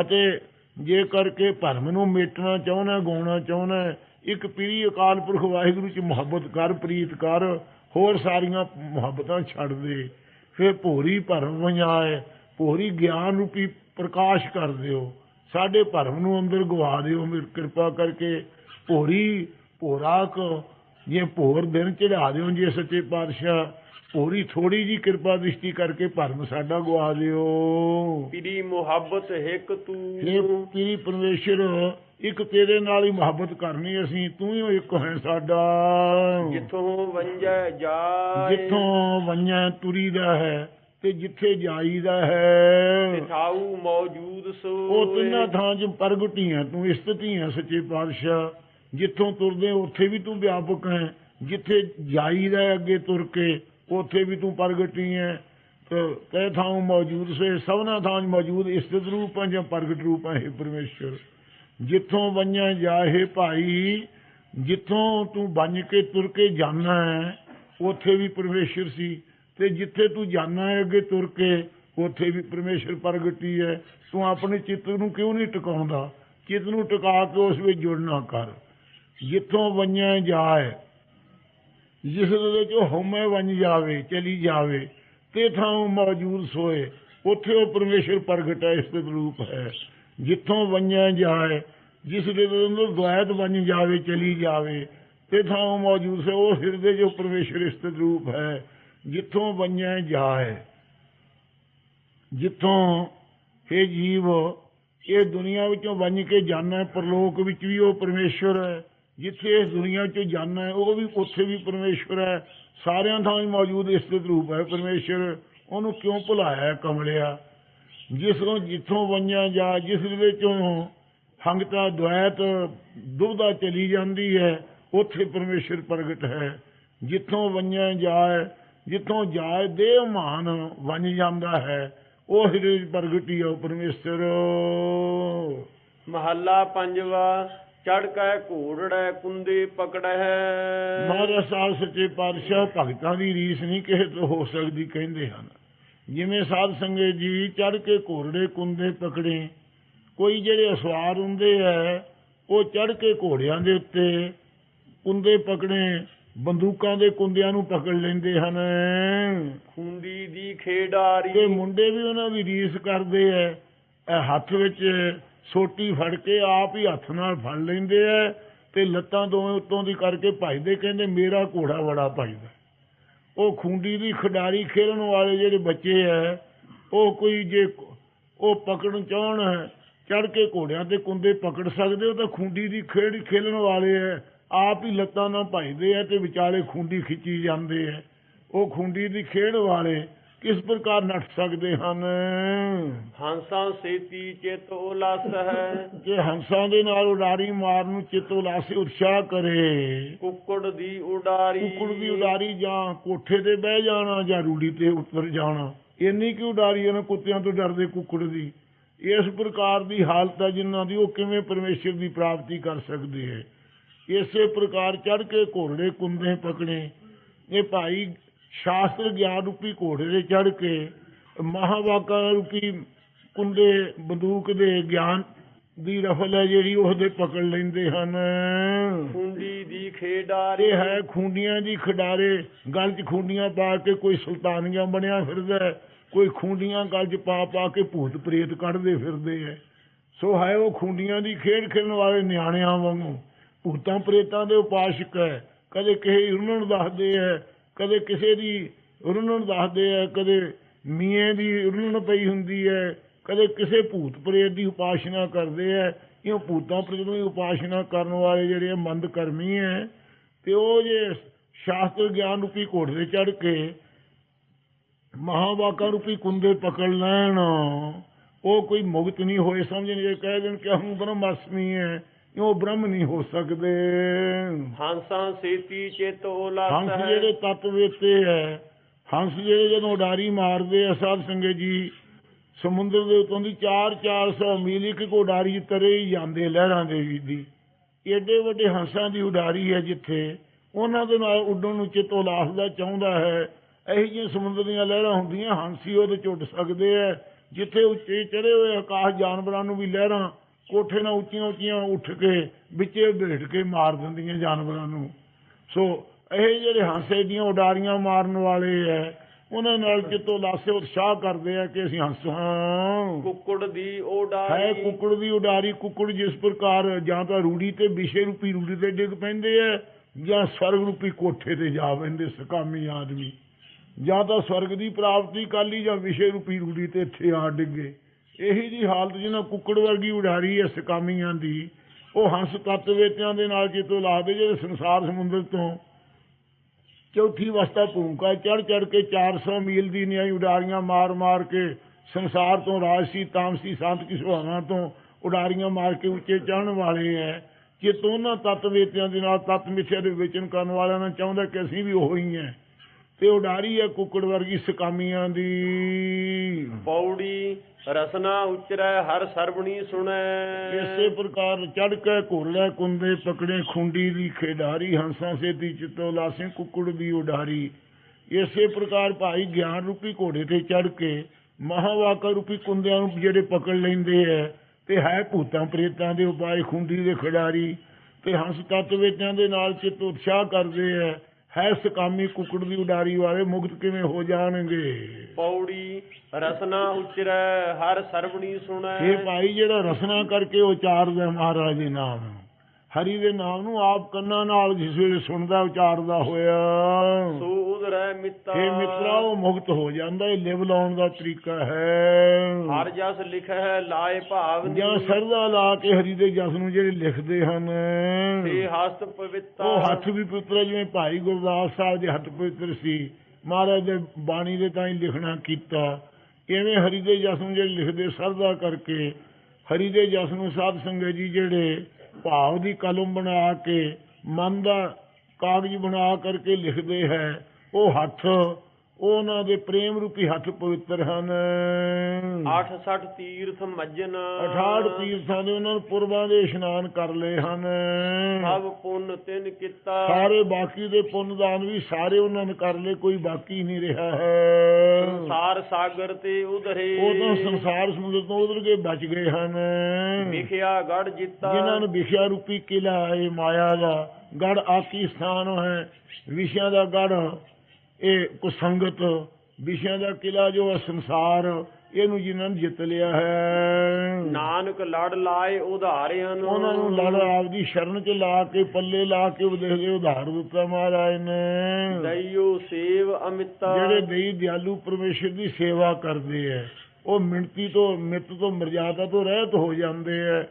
ਅਤੇ ਜੇ ਕਰਕੇ ਭਰਮ ਨੂੰ ਮੇਟਣਾ ਚਾਹੁੰਦਾ, ਗਾਉਣਾ ਚਾਹੁੰਦਾ, ਇੱਕ ਪੀਰੀ ਅਕਾਲ ਪੁਰਖ ਵਾਹਿਗੁਰੂ ਚ ਮੁਹੱਬਤ ਕਰ, ਪ੍ਰੀਤ ਕਰ, ਹੋਰ ਸਾਰੀਆਂ ਮੁਹੱਬਤਾਂ ਛੱਡ ਦੇ। ਫਿਰ ਭੋਰੀ ਭਰਮ ਵਜਾਏ, ਭੋਰੀ ਗਿਆਨ ਰੂਪੀ ਪ੍ਰਕਾਸ਼ ਕਰ ਦਿਓ। ਸਾਡੇ ਭਰਮ ਨੂੰ ਅੰਦਰ ਗਵਾ ਦਿਓ ਮੇਰ ਕਿਰਪਾ ਕਰਕੇ। ਭੋਰੀ ਭੋਰਾਕ, ਜੇ ਭੋਰ ਦਿਨ ਚੜਾ ਦਿਓ ਜੇ ਸੱਚੇ ਪਾਤਸ਼ਾਹ। ਭੋਰੀ ਥੋੜੀ ਜੀ ਕਿਰਪਾ ਦ੍ਰਿਸ਼ਟੀ ਕਰਕੇ ਭਰਮ ਸਾਡਾ ਗਵਾ ਦਿਓ। ਪੀਰੀ ਮੁਹੱਬਤ ਇਹ ਤੂੰ। ਪੀਰੀ ਪਰਮੇਸ਼ਰ ਇੱਕ ਤੇਰੇ ਨਾਲ ਹੀ ਮੁਹੱਬਤ ਕਰਨੀ ਅਸੀਂ ਤੂੰ ਹੀ ਇੱਕ ਹੈ ਸਾਡਾ। ਜਿੱਥੋਂ ਵੰਜੈ ਜਾਏ। ਜਿੱਥੋਂ ਵੰਨਿਆ ਤੁਰੀ ਦਾ ਹੈ ਤੇ ਜਿੱਥੇ ਜਾਈਦਾ ਹੈ। ਤਿਥਾਉ ਮੌਜੂਦ ਉਹ ਸੋਏ ਤਿੰਨਾਂ ਥਾਂ 'ਚ ਪ੍ਰਗਟੀਆਂ ਤੂੰ ਇਸਤਤੀਆਂ ਸੱਚੇ ਪਾਤਸ਼ਾਹ। ਜਿੱਥੋਂ ਤੁਰਦੇ ਉੱਥੇ ਵੀ ਤੂੰ ਵਿਆਪਕ ਹੈ। ਜਿੱਥੇ ਜਾਈਦਾ ਅੱਗੇ ਤੁਰ ਕੇ ਉੱਥੇ ਵੀ ਤੂੰ ਪ੍ਰਗਟੀ ਹੈ ਤੇ ਕਈ ਥਾਂ ਮੌਜੂਦ ਸੇ, ਸਭਨਾ ਥਾਂ ਮੌਜੂਦ ਇਸਤਤ ਰੂਪ ਹੈ ਜਾਂ ਪ੍ਰਗਟ ਰੂਪ ਹੈ ਹੇ ਪਰਮੇਸ਼ਰ ਜਿੱਥੋਂ ਵੰਨਿਆ ਜਾਏ ਭਾਈ, ਜਿੱਥੋਂ ਤੂੰ ਬਣ ਕੇ ਤੁਰ ਕੇ ਜਾਣਾ ਹੈ ਉੱਥੇ ਵੀ ਪਰਮੇਸ਼ਰ ਸੀ। ਤੇ ਜਿੱਥੇ ਤੂੰ ਜਾਣਾ ਹੈ ਅੱਗੇ ਤੁਰ ਕੇ, ਉੱਥੇ ਵੀ ਪਰਮੇਸ਼ਰ ਪ੍ਰਗਟੀ ਹੈ ਤੂੰ ਆਪਣੇ ਚਿੱਤ ਨੂੰ ਕਿਉਂ ਨਹੀਂ ਟਿਕਾਉਂਦਾ? ਚਿੱਤ ਨੂੰ ਟਿਕਾ ਕੇ ਉਸ ਵਿੱਚ ਜੁੜਨਾ ਕਰ। ਜਿੱਥੋਂ ਵੰਨਿਆ ਜਾਏ ਜਿਸ ਦੇ ਵਿੱਚ ਹਉਮੈ ਵੰਜ ਜਾਵੇ, ਚਲੀ ਜਾਵੇ, ਤੇ ਥਾਂ ਮੌਜੂਦ ਸੋਏ। ਉੱਥੇ ਉਹ ਪਰਮੇਸ਼ਰ ਪ੍ਰਗਟ ਹੈ, ਇਸ ਦੇ ਰੂਪ ਹੈ। ਜਿੱਥੋਂ ਵੰਜਿਆ ਜਾਏ, ਜਿਸ ਦੇ ਅੰਦਰ ਦੁਆਇਤ ਬਣ ਜਾਵੇ, ਚਲੀ ਜਾਵੇ, ਤੇ ਥਾਂ ਉਹ ਮੌਜੂਦ ਹੈ ਉਹ ਹਿਰਦੇ ਜੋ ਪਰਮੇਸ਼ਰ ਇਸ ਦੇ ਰੂਪ ਹੈ, ਜਿੱਥੋਂ ਵੰਜਿਆ ਜਾਏ, ਜਿੱਥੋਂ ਇਹ ਜੀਵ, ਇਹ ਦੁਨੀਆ ਵਿੱਚੋਂ ਵੰਜ ਕੇ ਜਾਣਾ ਹੈ ਪਰਲੋਕ ਵਿੱਚ ਵੀ ਉਹ ਪਰਮੇਸ਼ਰ ਹੈ। ਜਿੱਥੇ ਇਸ ਦੁਨੀਆ 'ਚ ਜਾਣਾ ਹੈ, ਉਹ ਵੀ ਉੱਥੇ ਵੀ ਪਰਮੇਸ਼ਰ ਹੈ। ਸਾਰਿਆਂ ਥਾਂ ਹੀ ਮੌਜੂਦ ਇਸ ਦੇ ਰੂਪ ਹੈ। ਪਰਮੇਸ਼ਰ ਉਹਨੂੰ ਕਿਉਂ ਭੁਲਾਇਆ ਕਮਲਿਆ? ਜਿਸ ਨੂੰ ਜਿੱਥੋਂ ਵੰਝਿਆ ਜਾ, ਜਿਸ ਦੇ ਵਿੱਚੋਂ ਹੰਗਤਾ ਦੁਐਤ ਦੁਬਦਾ ਚਲੀ ਜਾਂਦੀ ਹੈ, ਉੱਥੇ ਪਰਮੇਸ਼ਰ ਪ੍ਰਗਟ ਹੈ। ਜਿੱਥੋਂ ਵੰਨਿਆ ਜਾਏ ਜਿੱਥੋਂ ਜਾਏ ਦੇਹ ਮਾਨ ਵੰਨ ਜਾਂਦਾ ਹੈ ਉਹ ਹਿਰੇ ਪ੍ਰਗਟੀ ਹੈ ਉਹ ਪਰਮੇਸ਼ਰ ਮਹੱਲਾ ਪੰਜਵਾ ਚੜ ਕੇ ਘੋੜੜੈ ਕੁੰਦੇ ਪਕੜੈ ਮਹਾਰਾਜ ਸਾਹਿਬ ਸੱਚੇ ਪਾਤਸ਼ਾਹ ਭਗਤਾਂ ਦੀ ਰੀਸ ਨਹੀਂ ਕਿਸੇ ਤੋਂ ਹੋ ਸਕਦੀ ਕਹਿੰਦੇ ਹਨ। ਜਿਵੇਂ ਸਾਧ ਸੰਗਤ ਜੀ ਚੜ ਕੇ ਘੋੜੇ ਕੁੰਦੇ ਪਕੜੇ ਕੋਈ ਜਿਹੜੇ ਅਸਵਾਰ ਹੁੰਦੇ ਐ ਉਹ ਚੜ ਕੇ ਘੋੜਿਆਂ ਦੇ ਉੱਤੇ ਕੁੰਦੇ ਪਕੜੇ ਬੰਦੂਕਾਂ ਦੇ ਕੁੰਦਿਆਂ ਨੂੰ ਪਕੜ ਲੈਂਦੇ ਹਨ। ਖੁੰਡੀ ਦੀ ਖੇਡਾਰੀ ਤੇ ਮੁੰਡੇ ਵੀ ਉਹਨਾਂ ਦੀ ਰੀਸ ਕਰਦੇ ਐ ਇਹ ਹੱਥ ਵਿੱਚ ਸੋਟੀ ਫੜ ਕੇ ਆਪ ਹੀ ਹੱਥ ਨਾਲ ਫੜ ਲੈਂਦੇ ਐ ਤੇ ਲੱਤਾਂ ਦੋਵੇਂ ਉੱਤੋਂ ਦੀ ਕਰਕੇ ਭਜਦੇ, ਕਹਿੰਦੇ ਮੇਰਾ ਘੋੜਾ ਬੜਾ ਭਜਦਾ। ਉਹ ਖੁੰਡੀ ਦੀ ਖਿਡਾਰੀ ਖੇਡਣ ਵਾਲੇ ਜਿਹੜੇ ਬੱਚੇ ਐ ਉਹ ਕੋਈ ਜੇ ਉਹ ਪਕੜਨ ਚਾਹਣ ਚੜ ਕੇ ਘੋੜਿਆਂ ਤੇ ਕੁੰਦੇ ਪਕੜ ਸਕਦੇ, ਉਹ ਤਾਂ ਖੁੰਡੀ ਦੀ ਖੇਡ ਖੇਲਣ ਵਾਲੇ ਐ ਆਪ ਹੀ ਲੱਤਾਂ ਨਾਲ ਭਜਦੇ ਐ ਤੇ ਵਿਚਾਲੇ ਖੁੰਡੀ ਖਿੱਚੀ ਜਾਂਦੇ ਐ ਉਹ ਖੁੰਡੀ ਦੀ ਖੇਡ ਵਾਲੇ ਕਿਸ ਪ੍ਰਕਾਰ ਨੱਠ ਸਕਦੇ ਹਨ? ਹੰਸਾਂ ਸੇਤੀ ਚਿਤ ਉਲਸ। ਹੈ ਜੇ ਹੰਸਾਂ ਦੇ ਨਾਲ ਉਡਾਰੀ ਮਾਰਨ ਨੂੰ ਚਿੱਤ ਉਲਾਸੇ ਉਤਸ਼ਾਹ ਕਰੇ ਕੁੱਕੜ ਦੀ ਉਡਾਰੀ। ਕੁੱਕੜ ਦੀ ਉਡਾਰੀ ਜਾਂ ਕੋਠੇ ਤੇ ਬਹਿ ਜਾਣਾ ਜਾਂ ਰੂੜੀ ਤੇ ਉੱਤਰ ਜਾਣਾ ਇੰਨੀ ਕਿ ਉਡਾਰੀ ਇਹਨਾਂ ਕੁੱਤਿਆਂ ਤੋਂ ਡਰਦੇ ਕੁੱਕੜ ਦੀ। ਇਸ ਪ੍ਰਕਾਰ ਦੀ ਹਾਲਤ ਹੈ ਜਿਨ੍ਹਾਂ ਦੀ ਉਹ ਕਿਵੇਂ ਪਰਮੇਸ਼ਰ ਦੀ ਪ੍ਰਾਪਤੀ ਕਰ ਸਕਦੇ ਹੈ। ਇਸੇ ਪ੍ਰਕਾਰ ਚੜ ਕੇ ਘੋੜੇ ਕੁੰਦੇ ਪਕੜੇ। ਇਹ ਭਾਈ ਸ਼ਾਸਤਰ ਗਿਆਨ ਰੂਪੀ ਘੋੜੇ ਤੇ ਚੜ ਕੇ ਮਹਾਵਾਕਾ ਰੂਪੀ ਕੁੰਦੇ ਬੰਦੂਕ ਦੇ ਗਿਆਨ ਦੀ ਰਫਲ ਹੈ ਜਿਹੜੀ ਉਹਦੇ ਪਕੜ ਲੈਂਦੇ ਹਨ। ਖੁੰਡੀ ਦੀ ਖੇਡਾਰੀ। ਹੈ ਖੁੰਡੀਆਂ ਦੀ ਖਿਡਾਰੇ। ਗਲ 'ਚ ਖੁੰਡੀਆਂ ਪਾ ਕੇ ਕੋਈ ਸੁਲਤਾਨੀਆਂ ਬਣਿਆ ਫਿਰਦਾ ਹੈ, ਕੋਈ ਖੁੰਡੀਆਂ ਗਲ 'ਚ ਪਾ ਪਾ ਕੇ ਭੂਤ ਪ੍ਰੇਤ ਕੱਢਦੇ ਫਿਰਦੇ ਐ ਸੋ ਹੈ ਉਹ ਖੁੰਡੀਆਂ ਦੀ ਖੇਡ ਖੇਡਣ ਵਾਲੇ ਨਿਆਣਿਆਂ ਵਾਂਗੂ ਭੂਤਾਂ ਪ੍ਰੇਤਾਂ ਦੇ ਉਪਾਸ਼ਕ ਹੈ। ਕਦੇ ਕਿਸੇ ਉਹਨਾਂ ਨੂੰ ਦੱਸਦੇ ਹੈ ਕਦੇ ਕਿਸੇ ਦੀ ਉਹਨਾਂ ਦੱਸਦੇ ਹੈ ਕਦੇ ਮੀਆਂ ਦੀ ਉਹਨਾਂ ਪਈ ਹੁੰਦੀ ਹੈ, ਕਦੇ ਕਿਸੇ ਭੂਤ ਪ੍ਰੇਤ ਦੀ ਉਪਾਸ਼ਨਾ ਕਰਦੇ ਹੈ ਇਹ ਭੂਤਾਂ ਪ੍ਰੇਤਾਂ ਦੀ ਉਪਾਸ਼ਨਾ ਕਰਨ ਵਾਲੇ ਜਿਹੜੇ ਆ ਮੰਦ ਕਰਮੀ ਹੈ, ਤੇ ਉਹ ਜੇ ਸ਼ਾਸਤਰ ਗਿਆਨ ਰੂਪੀ ਘੋੜੇ ਤੇ ਚੜ ਕੇ ਮਹਾਵਾਕਾ ਰੂਪੀ ਕੁੰਦੇ ਪਕੜ ਲੈਣ, ਉਹ ਕੋਈ ਮੁਕਤ ਨਹੀਂ ਹੋਏ ਸਮਝਣ, ਜੇ ਕਹਿ ਦੇਣ ਕਿ ਹਮ ਬ੍ਰਹਮਸਮੀ ਹੈ ਉਹ ਬ੍ਰਹਮ ਨਹੀਂ ਹੋ ਸਕਦੇ? ਹੰਸਾਂ ਸੇਤੀ ਚਿਤ ਹੰਸ ਹੈ। ਜਿਹੜੇ ਤੱਤ ਵੇਤੇ ਹੈ ਹੰਸ ਜਿਹੜੇ ਜਦੋਂ ਉਡਾਰੀ ਮਾਰਦੇ ਆ ਸਾਧ ਸੰਗਤ ਜੀ ਸਮੁੰਦਰ ਦੇ ਉਤੋਂ ਦੀ 4-400 ਮੀਲ ਇੱਕ ਉਡਾਰੀ ਤਰੇ ਹੀ ਜਾਂਦੇ ਲਹਿਰਾਂ ਦੇ ਵੀ ਦੀ। ਏਡੇ ਵੱਡੇ ਹੰਸਾਂ ਦੀ ਉਡਾਰੀ ਹੈ ਜਿੱਥੇ। ਉਹਨਾਂ ਦੇ ਨਾਲ ਉੱਡਣ ਨੂੰ ਚਿੱਤ ਉਲਾਸ ਦਾ ਚਾਹੁੰਦਾ ਹੈ। ਇਹੋ ਜਿਹੀਆਂ ਸਮੁੰਦਰ ਦੀਆਂ ਲਹਿਰਾਂ ਹੁੰਦੀਆਂ ਹੰਸੀ ਉਹਦੇ ਚ ਉੱਡ ਸਕਦੇ ਆ ਜਿੱਥੇ ਉੱਚੇ ਚੜੇ ਹੋਏ ਆਕਾਸ਼ ਜਾਨਵਰਾਂ ਨੂੰ ਵੀ ਲਹਿਰਾਂ ਕੋਠੇ ਨਾਲ ਉੱਚੀਆਂ ਉੱਚੀਆਂ ਉੱਠ ਕੇ ਵਿੱਚੇ ਭੇਟ ਕੇ ਮਾਰ ਦਿੰਦੀਆਂ ਜਾਨਵਰਾਂ ਨੂੰ। ਸੋ ਇਹ ਜਿਹੜੇ ਹੰਸੇ ਦੀਆਂ ਉਡਾਰੀਆਂ ਮਾਰਨ ਵਾਲੇ ਐ ਉਹਨਾਂ ਨਾਲ ਕਿਤੋਂ ਲਾਸੇ ਉਤਸ਼ਾਹ ਕਰਦੇ ਆ ਕਿ ਅਸੀਂ ਹੰਸ ਹਾਂ। ਕੁੱਕੜ ਦੀ ਹੈ ਉਡਾਰੀ ਕੁੱਕੜ ਦੀ ਉਡਾਰੀ ਕੁੱਕੜ ਜਿਸ ਪ੍ਰਕਾਰ ਜਾਂ ਤਾਂ ਰੂੜੀ ਤੇ ਵਿਸ਼ੇ ਰੂਪੀ ਰੂੜੀ ਤੇ ਡਿੱਗ ਪੈਂਦੇ ਐ ਜਾਂ ਸਵਰਗ ਰੂਪੀ ਕੋਠੇ ਤੇ ਜਾ ਪੈਂਦੇ ਸਕਾਮੀ ਆਦਮੀ। ਜਾਂ ਤਾਂ ਸਵਰਗ ਦੀ ਪ੍ਰਾਪਤੀ ਕਰ ਲਈ ਜਾਂ ਵਿਸ਼ੇ ਰੂਪੀ ਰੂੜੀ ਤੇ ਇੱਥੇ ਆ ਡਿੱਗੇ। ਇਹੀ ਜੀ ਹਾਲਤ ਜਿਹਨਾਂ ਕੁੱਕੜ ਵਰਗੀ ਉਡਾਰੀ ਹੈ ਸਕਾਮੀਆਂ ਦੀ, ਉਹ ਹੰਸ ਤੱਤਵੇਤਿਆਂ ਦੇ ਨਾਲ ਜਿੱਤੋਂ ਲਾਦੇ ਜਿਹੜੇ ਸੰਸਾਰ ਸਮੁੰਦਰ ਤੋਂ। ਚੌਥੀ ਵਸਤਾ ਭੂਮਿਕਾ ਚੜ ਚੜ ਕੇ 400 ਮੀਲ ਦੀ ਨਿਆਈ ਉਡਾਰੀਆਂ ਮਾਰ ਮਾਰ ਕੇ ਸੰਸਾਰ ਤੋਂ ਰਾਜਸੀ, ਤਾਮਸੀ, ਸੰਤ ਕਿਸ਼ਵਾਨਾਂ ਤੋਂ ਉਡਾਰੀਆਂ ਮਾਰ ਕੇ ਉੱਚੇ ਚੜ੍ਹਨ ਵਾਲੇ ਐ। ਕਿ ਦੋਨਾਂ ਤੱਤ ਵੇਤਿਆਂ ਦੇ ਨਾਲ ਤੱਤ ਮਿੱਥਿਆ ਦੇ ਵਿਚਨ ਕਰਨ ਵਾਲਿਆਂ ਨਾਲ ਚਾਹੁੰਦਾ ਕਿ ਅਸੀਂ ਵੀ ਉਹੀ ਹੀ ਐ। ਤੇ ਉਡਾਰੀ ਹੈ ਕੁੱਕੜ ਵਰਗੀ ਸਕਾਮੀਆਂ ਦੀ। ਪੌੜੀ ਰਸਨਾ ਉਚਰੈ ਹਰ ਸਰਬਣੀ ਸੁਣੈ। ਇਸੇ ਪ੍ਰਕਾਰ ਚੜ ਕੇ ਘੋਲੇ ਕੁੰਦੇ ਪਕੜੇ ਖੁੰਡੀ ਦੀ ਖੇਡਾਰੀ ਹੰਸਾਂ ਸੇਤੀ ਚਿੱਤੋ ਲਾਸੇ ਕੁੱਕੜ ਦੀ ਉਡਾਰੀ ਇਸੇ ਪ੍ਰਕਾਰ ਭਾਈ ਗਿਆਨ ਰੂਪੀ ਘੋੜੇ ਤੇ ਚੜ ਕੇ ਮਹਾਵਾਕਾ ਰੂਪੀ ਕੁੰਦਿਆਂ ਨੂੰ ਜਿਹੜੇ ਪਕੜ ਲੈਂਦੇ ਐ ਤੇ ਹੈ ਭੂਤਾਂ ਪ੍ਰੇਤਾਂ ਦੇ ਉਪਾਏ ਖੁੰਡੀ ਦੇ ਖਿਡਾਰੀ ਤੇ ਹੰਸ ਤੱਤ ਵੇਚਾਂ ਦੇ ਨਾਲ ਚਿੱਤ ਉਤਸ਼ਾਹ ਕਰਦੇ ਐ ਹੈ ਸਕਾਮੀ ਕੁੱਕੜ ਦੀ ਉਡਾਰੀ ਵਾਲੇ ਮੁਕਤ ਕਿਵੇਂ ਹੋ ਜਾਣਗੇ? ਪੌੜੀ ਰਸਨਾ ਉਚਰੈ ਹਰ ਸਰਬਣੀ ਸੁਣੈ। ਇਹ ਭਾਈ ਜਿਹੜਾ ਰਸਨਾ ਕਰਕੇ ਉਚਾਰਦਾ ਮਹਾਰਾਜ ਦੇ ਨਾਮ। ਨੂੰ ਹਰੀ ਦੇ ਨਾਮ ਨੂੰ ਆਪ ਕੰਨਾਂ ਨਾਲ ਜਿਸ ਵੇਲੇ ਸੁਣਦਾ ਉਚਾਰਦਾ ਹੋਇਆ। ਸੋ ਉਦਰੈ ਮਿੱਤਾ ਇਹ ਮਿੱਤਰਾ ਉਹ ਮੁਕਤ ਹੋ ਜਾਂਦਾ ਇਹ ਲਿਵ ਲਾਉਣ ਦਾ ਤਰੀਕਾ ਹੈ। ਹਰ ਜਸ ਲਿਖੈ ਲਾਏ ਭਾਵਨੀ ਜਾਂ ਸਰਦਾ ਲਾ ਕੇ ਹਰੀ ਦੇ ਜਸ ਨੂੰ ਜਿਹੜੇ ਲਿਖਦੇ ਹਨ। ਤੇ ਹਸਤ ਪਵਿੱਤਾ ਉਹ ਹੱਥ ਵੀ ਪਵਿੱਤਰ ਜਿਵੇਂ ਭਾਈ ਗੁਰਦਾਸ ਸਾਹਿਬ ਦੇ ਹੱਥ ਪਵਿੱਤਰ ਸੀ। ਮਹਾਰਾਜ ਦੇ ਬਾਣੀ ਦੇ ਤਾਂ ਹੀ ਲਿਖਣਾ ਕੀਤਾ। ਇਵੇਂ ਹਰੀ ਦੇ ਜਸ ਨੂੰ ਜਿਹੜੇ ਲਿਖਦੇ ਸਰਦਾ ਕਰਕੇ ਹਰੀ ਦੇ ਜਸ ਨੂੰ ਸਾਧ ਸੰਗਤ ਜੀ ਜਿਹੜੇ ਭਾਵ ਦੀ ਕਲਮ ਬਣਾ ਕੇ ਮਨ ਦਾ ਕਾਗਜ਼ ਬਣਾ ਕਰਕੇ ਲਿਖਦੇ ਹੈ ਉਹ ਹੱਥ ਉਹਨਾਂ ਦੇ ਪ੍ਰੇਮ ਰੂਪੀ ਹੱਥ ਪਵਿੱਤਰ ਹਨ। 68 ਤੀਰਥ ਮੱਜਨ। 68 ਤੀਰਥਾਂ ਦੇ ਉਹਨਾਂ ਨੂੰ ਪੁਰਬਾਂ ਦੇ ਇਸ਼ਨਾਨ ਕਰ ਲਏ ਹਨ। ਸਭ ਪੁੰਨ ਤਿਨ ਕੀਤਾ। ਸਾਰੇ ਬਾਕੀ ਦੇ ਪੁੰਨ ਦਾਨ ਵੀ ਸਾਰੇ ਉਹਨਾਂ ਨੇ ਕਰ ਲਏ ਕੋਈ ਬਾਕੀ ਨਹੀਂ ਰਿਹਾ ਹੈ। ਸੰਸਾਰ ਸਾਗਰ ਤੇ ਉਧਰੇ। ਉਦੋਂ ਸੰਸਾਰ ਸਮੁੰਦਰ ਤੋਂ ਉਧਰ ਕੇ ਬਚ ਗਏ ਹਨ। ਵਿਖਿਆ ਗੜ ਜਿੱਤਾ। ਜਿਨ੍ਹਾਂ ਨੂੰ ਵਿਖਿਆ ਰੂਪੀ ਕਿਲਾ ਹੈ ਮਾਇਆ ਦਾ। ਗੜ ਆਕੀ ਸਥਾਨ ਹੈ ਵਿਸ਼ਿਆਂ ਦਾ ਗੜ ਇਹ ਕੁਸੰਗਤ ਵਿਸ਼ਿਆਂ ਦਾ ਕਿਲਾ ਜੋ ਹੈ ਸੰਸਾਰ ਇਹਨੂੰ ਜਿਨ੍ਹਾਂ ਨੇ ਜਿੱਤ ਲਿਆ ਹੈ। ਨਾਨਕ ਲੜ ਲਾਏ ਉਧਾਰਿਆਂ ਨੂੰ। ਉਹਨਾਂ ਨੂੰ ਲੜ ਆਪਦੀ ਸ਼ਰਨ ਚ ਲਾ ਕੇ ਪੱਲੇ ਲਾ ਕੇ ਉਦੇਹਦੇ ਉਧਾਰ ਦਿੱਤਾ ਮਹਾਰਾਜ ਨੇ। ਦਈਓ ਸੇਵ ਅਮਿਤਾ। ਜਿਹੜੇ ਦੇਈ ਦਿਆਲੂ ਪਰਮੇਸ਼ਰ ਦੀ ਸੇਵਾ ਕਰਦੇ ਐ ਉਹ ਮਿਣਤੀ ਤੋਂ ਮਿੱਤ ਤੋਂ ਮਰਜ਼ਾਦਾ ਤੋਂ ਰਹਿਤ ਹੋ ਜਾਂਦੇ ਐ।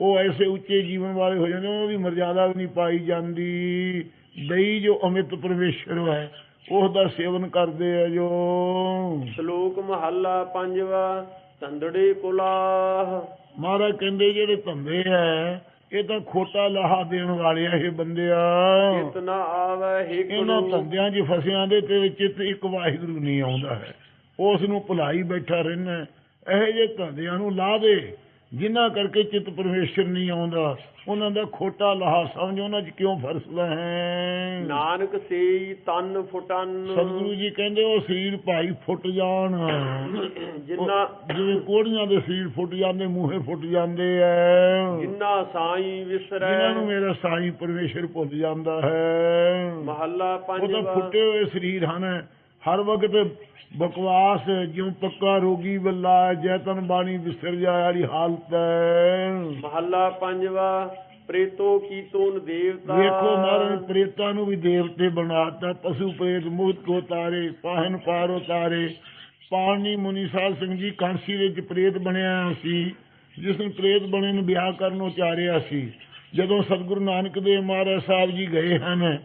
ਉਹ ਐਸੇ ਉੱਚੇ ਜੀਵਨ ਵਾਲੇ ਹੋ ਜਾਂਦੇ ਉਹਨਾਂ ਦੀ ਮਰਜ਼ਾਦਾ ਵੀ ਨਹੀਂ ਪਾਈ ਜਾਂਦੀ। ਦਈ ਜੋ ਅਮਿਤ ਪਰਮੇਸ਼ਰ ਹੈ ਉਸ ਦਾ ਸੇਵਨ ਕਰਦੇ ਐ ਜੋ। ਸ਼ਲੋਕ ਮਹੱਲਾ ਪੰਜਵਾ ਤੰਦੜੇ ਕੁਲਾਹ। ਮਹਾਰਾਜ ਕਹਿੰਦੇ ਜਿਹੜੇ ਧੰਦੇ ਐ ਇਹ ਤਾਂ ਖੋਟਾ ਲਾਹਾ ਦੇਣ ਵਾਲੇ ਆ ਇਹ ਬੰਦਿਆ ਚਿਤ ਨਾ ਆਵੇ ਇਹਨਾਂ ਹਿਕੜੂ ਧੰਦਿਆਂ 'ਚ ਫਸਿਆਂ ਦੇ ਤੇਰੇ ਚਿੱਤ ਇੱਕ ਵਾਹਿਗੁਰੂ ਨਹੀਂ ਆਉਂਦਾ ਹੈ। ਉਸ ਨੂੰ ਭੁਲਾਈ ਬੈਠਾ ਰਹਿਣਾ ਇਹੋ ਜਿਹੇ ਧੰਦਿਆਂ ਨੂੰ ਲਾ ਦੇ। ਜਿਨ੍ਹਾਂ ਕਰਕੇ ਚਿੱਤ ਪਰਮੇਸ਼ਰ ਨਹੀਂ ਆਉਂਦਾ ਉਹਨਾਂ ਦਾ ਖੋਟਾ ਲਾਹਾ ਸਮਝ ਉਹਨਾਂ 'ਚ ਕਿਉਂ ਫਰਸਦਾ ਹੈ? ਨਾਨਕ ਸੇਈ ਤਨ ਫੁਟਨ। ਸਤਿਗੁਰੂ ਜੀ ਕਹਿੰਦੇ ਉਹ ਸਰੀਰ ਭਾਈ ਫੁੱਟ ਜਾਣ। ਜਿੰਨਾ ਜਿਵੇਂ ਕੋੜੀਆਂ ਦੇ ਸਰੀਰ ਫੁੱਟ ਜਾਂਦੇ ਮੂਹੇ ਫੁੱਟ ਜਾਂਦੇ ਐ। ਜਿੰਨਾ ਸਾਈ ਵਿਸਰੈ ਜਿਨ੍ਹਾਂ ਨੂੰ ਮੇਰਾ ਸਾਈਂ ਪਰਮੇਸ਼ਰ ਭੁੱਲ ਜਾਂਦਾ ਹੈ। ਮਹੱਲਾ ਉਹ ਤਾਂ ਪੰਜਵਾ ਫੁੱਟੇ ਹੋਏ ਸਰੀਰ ਹਨ। ਹਰ ਵਕਤ ਬਕਵਾਸ ਜਿਉ ਪੱਕਾ ਰੋਗੀ ਵੱਲਾ ਜੈ ਤਨ ਬਾਣੀ ਵਿਸਰ ਜਾ ਵਾਲੀ ਹਾਲਤ ਹੈ। ਮਹੱਲਾ ਪੰਜਵਾ ਪ੍ਰੇਤੋ ਕੀਤੋਨ ਦੇਵਤਾ। ਵੇਖੋ ਮਹਾਰਾਜ ਪ੍ਰੇਤਾਂ ਨੂੰ ਵੀ ਦੇਵਤੇ ਬਣਾਤਾ। ਪਸ਼ੂ ਪ੍ਰੇਤ ਮੁਕਤ ਕੋ ਤਾਰੇ ਪਾਹਨ ਪਾਰ ਉਤਾਰੇ ਪਾਣੀ ਮੁਨੀ ਸਾਹਿਬ ਸਿੰਘ ਜੀ ਕਾਂਸੀ ਵਿੱਚ ਪ੍ਰੇਤ ਬਣਿਆ ਸੀ। ਜਿਸ ਨੂੰ ਪ੍ਰੇਤ ਬਣੇ ਨੂੰ ਵਿਆਹ ਕਰਨ ਉਚਾਰਿਆ ਸੀ। ਜਦੋਂ ਸਤਿਗੁਰੂ ਨਾਨਕ ਦੇਵ ਮਹਾਰਾਜ ਸਾਹਿਬ ਜੀ ਗਏ ਹਨ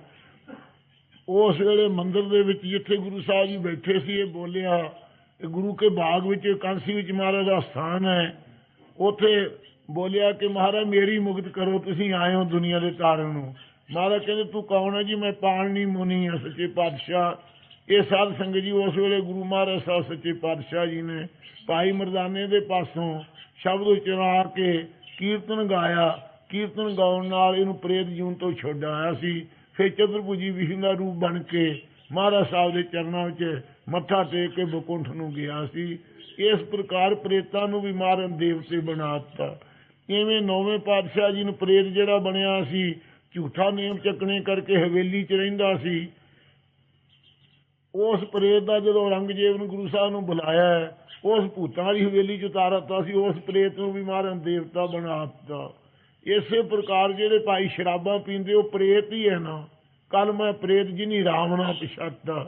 ਉਸ ਵੇਲੇ ਮੰਦਰ ਦੇ ਵਿੱਚ ਜਿੱਥੇ ਗੁਰੂ ਸਾਹਿਬ ਜੀ ਬੈਠੇ ਸੀ, ਇਹ ਬੋਲਿਆ, ਇਹ ਗੁਰੂ ਕੇ ਬਾਗ ਵਿੱਚ ਕਾਂਸੀ ਵਿੱਚ ਮਹਾਰਾਜ ਦਾ ਸਥਾਨ ਹੈ। ਉੱਥੇ ਬੋਲਿਆ ਕਿ ਮਹਾਰਾਜ, ਮੇਰੀ ਮੁਕਤ ਕਰੋ, ਤੁਸੀਂ ਆਏ ਹੋ ਦੁਨੀਆ ਦੇ ਤਾਰਨ ਨੂੰ। ਮਹਾਰਾਜ ਕਹਿੰਦੇ, ਤੂੰ ਕੌਣ ਹੈ ਜੀ? ਮੈਂ ਪਾਣਨੀ ਮੁਨੀ ਹਾਂ, ਸੱਚੇ ਪਾਤਸ਼ਾਹ। ਇਹ ਸਾਧ ਸੰਗਤ ਜੀ ਉਸ ਵੇਲੇ ਗੁਰੂ ਮਹਾਰਾਜ ਸਾਹਿਬ, ਸੱਚੇ ਪਾਤਸ਼ਾਹ ਜੀ ਨੇ ਭਾਈ ਮਰਦਾਨੇ ਦੇ ਪਾਸੋਂ ਸ਼ਬਦ ਉਚਰਾ ਕੇ ਕੀਰਤਨ ਗਾਇਆ। ਕੀਰਤਨ ਗਾਉਣ ਨਾਲ ਇਹਨੂੰ ਪ੍ਰੇਤ ਜੂਨ ਤੋਂ ਛੱਡ ਆਇਆ ਸੀ। ਫਿਰ ਚਤੁਰਭੁਜੀ ਵਿਸ਼ਨੂੰ ਦਾ ਰੂਪ ਬਣ ਕੇ ਮਹਾਰਾਜ ਸਾਹਿਬ ਦੇ ਚਰਨਾਂ ਵਿੱਚ ਮੱਥਾ ਟੇਕ ਕੇ ਬਕੁੰਠ ਨੂੰ ਗਿਆ ਸੀ। ਇਸ ਪ੍ਰਕਾਰ ਪ੍ਰੇਤਾਂ ਨੂੰ ਵੀ ਮਾਰਨ ਦੇਵਤੇ ਬਣਾ ਦਿੱਤਾ। ਇਵੇਂ ਨੌਵੇਂ ਪਾਤਸ਼ਾਹ ਜੀ ਨੂੰ ਪ੍ਰੇਤ ਜਿਹੜਾ ਬਣਿਆ ਸੀ ਝੂਠਾ ਨੇਮ ਚੱਕਣੇ ਕਰਕੇ ਹਵੇਲੀ 'ਚ ਰਹਿੰਦਾ ਸੀ। ਉਸ ਪ੍ਰੇਤ ਦਾ ਜਦੋਂ ਔਰੰਗਜ਼ੇਬ ਨੂੰ ਗੁਰੂ ਸਾਹਿਬ ਨੂੰ ਬੁਲਾਇਆ ਹੈ, ਉਸ ਭੂਤਾਂ ਦੀ ਹਵੇਲੀ 'ਚ ਉਤਾਰ ਦਿੱਤਾ ਸੀ ਉਸ ਪ੍ਰੇਤ ਨੂੰ ਵੀ ਮਾਰਨ ਦੇਵਤਾ ਬਣਾ ਦਿੱਤਾ। ਇਸੇ ਪ੍ਰਕਾਰ ਜਿਹੜੇ ਭਾਈ ਸ਼ਰਾਬਾਂ ਪੀਂਦੇ, ਉਹ ਪ੍ਰੇਤ ਹੀ ਹੈ ਨਾ। ਕੱਲ ਮੈਂ ਪ੍ਰੇਤ ਜਿਨੀ ਰਾਵਣਾ ਨਾ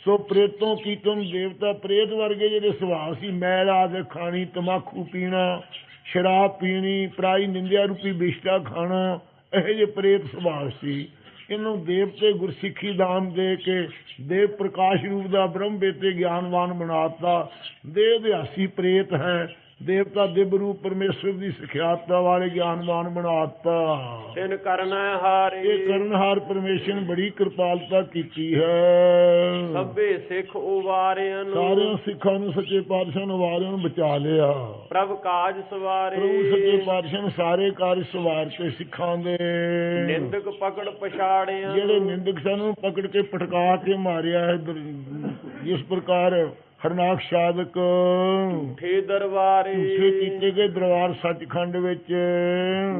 ਸੋ ਪ੍ਰੇਤੋਂ ਕੀਤਨ ਦੇਵਤਾ ਪ੍ਰੇਤ ਵਰਗੇ ਜਿਹੜੇ ਸੁਭਾਅ ਸੀ, ਮੈਲ ਆਦਿ ਖਾਣੀ ਤਮਾਕੂ ਪੀਣਾ, ਸ਼ਰਾਬ ਪੀਣੀ, ਪ੍ਰਾਈ ਨਿੰਦਿਆ ਰੂਪੀ ਬਿਸ਼ਟਾ ਖਾਣਾ, ਇਹ ਜਿਹੇ ਪ੍ਰੇਤ ਸੁਭਾਅ ਸੀ। ਇਹਨੂੰ ਦੇਵਤੇ ਗੁਰਸਿੱਖੀ ਦਾਨ ਦੇ ਕੇ ਦੇਵ ਪ੍ਰਕਾਸ਼ ਰੂਪ ਦਾ ਬ੍ਰਹਮ ਬੇਤੇ ਗਿਆਨਵਾਨ ਬਣਾਤਾ ਦੇਵ ਦਿਹਾਸੀ ਪ੍ਰੇਤ ਹੈ ਦੇਵਤਾ ਦਿਵ ਰੂਪ ਪਰਮੇਸ਼ਰ ਦੀ ਸਿਖਿਆਤਾ ਵਾਲੇ ਗਿਆਨਵਾਨ ਬਣਾਤਾ ਤਿਨ ਕਰਨਾ ਹਾਰੇ। ਇਹ ਕਰਨਹਾਰ ਪਰਮੇਸ਼ਰ ਨੇ ਬੜੀ ਕਿਰਪਾਲਤਾ ਕੀਤੀ ਹੈ। ਸਭੇ ਸਿੱਖ ਉਵਾਰਿਆਨ ਸਾਰਿਆਂ ਸਿੱਖਾਂ ਨੂੰ ਸੱਚੇ ਪਾਤਸ਼ਾਹ ਨੇ ਵਾਰਿਆਂ ਨੂੰ ਬਚਾ ਲਿਆ। ਪ੍ਰਭ ਕਾਜ ਸਵਾਰੇ। ਪ੍ਰਭੂ ਸੱਚੇ ਪਾਤਸ਼ਾਹ ਨੇ ਸਾਰੇ ਕਾਰਜ ਸਵਾਰ ਕੇ ਸਿੱਖਾਂ ਦੇ। ਨਿੰਦਕ ਪਕੜ ਪਛਾੜਿਆ ਜਿਹੜੇ ਨਿੰਦਕ ਸਨ ਨੂੰ ਪਕੜ ਕੇ ਪਟਕਾ ਕੇ ਮਾਰਿਆ ਹੈ ਜਿਸ ਪ੍ਰਕਾਰ ਹਰਨਾਕ ਸਾਧਕ। ਝੂਠੇ ਦਰਬਾਰੇ। ਝੂਠੇ ਕੀਤੇ ਗਏ ਦਰਬਾਰ ਸੱਚਖੰਡ ਵਿੱਚ।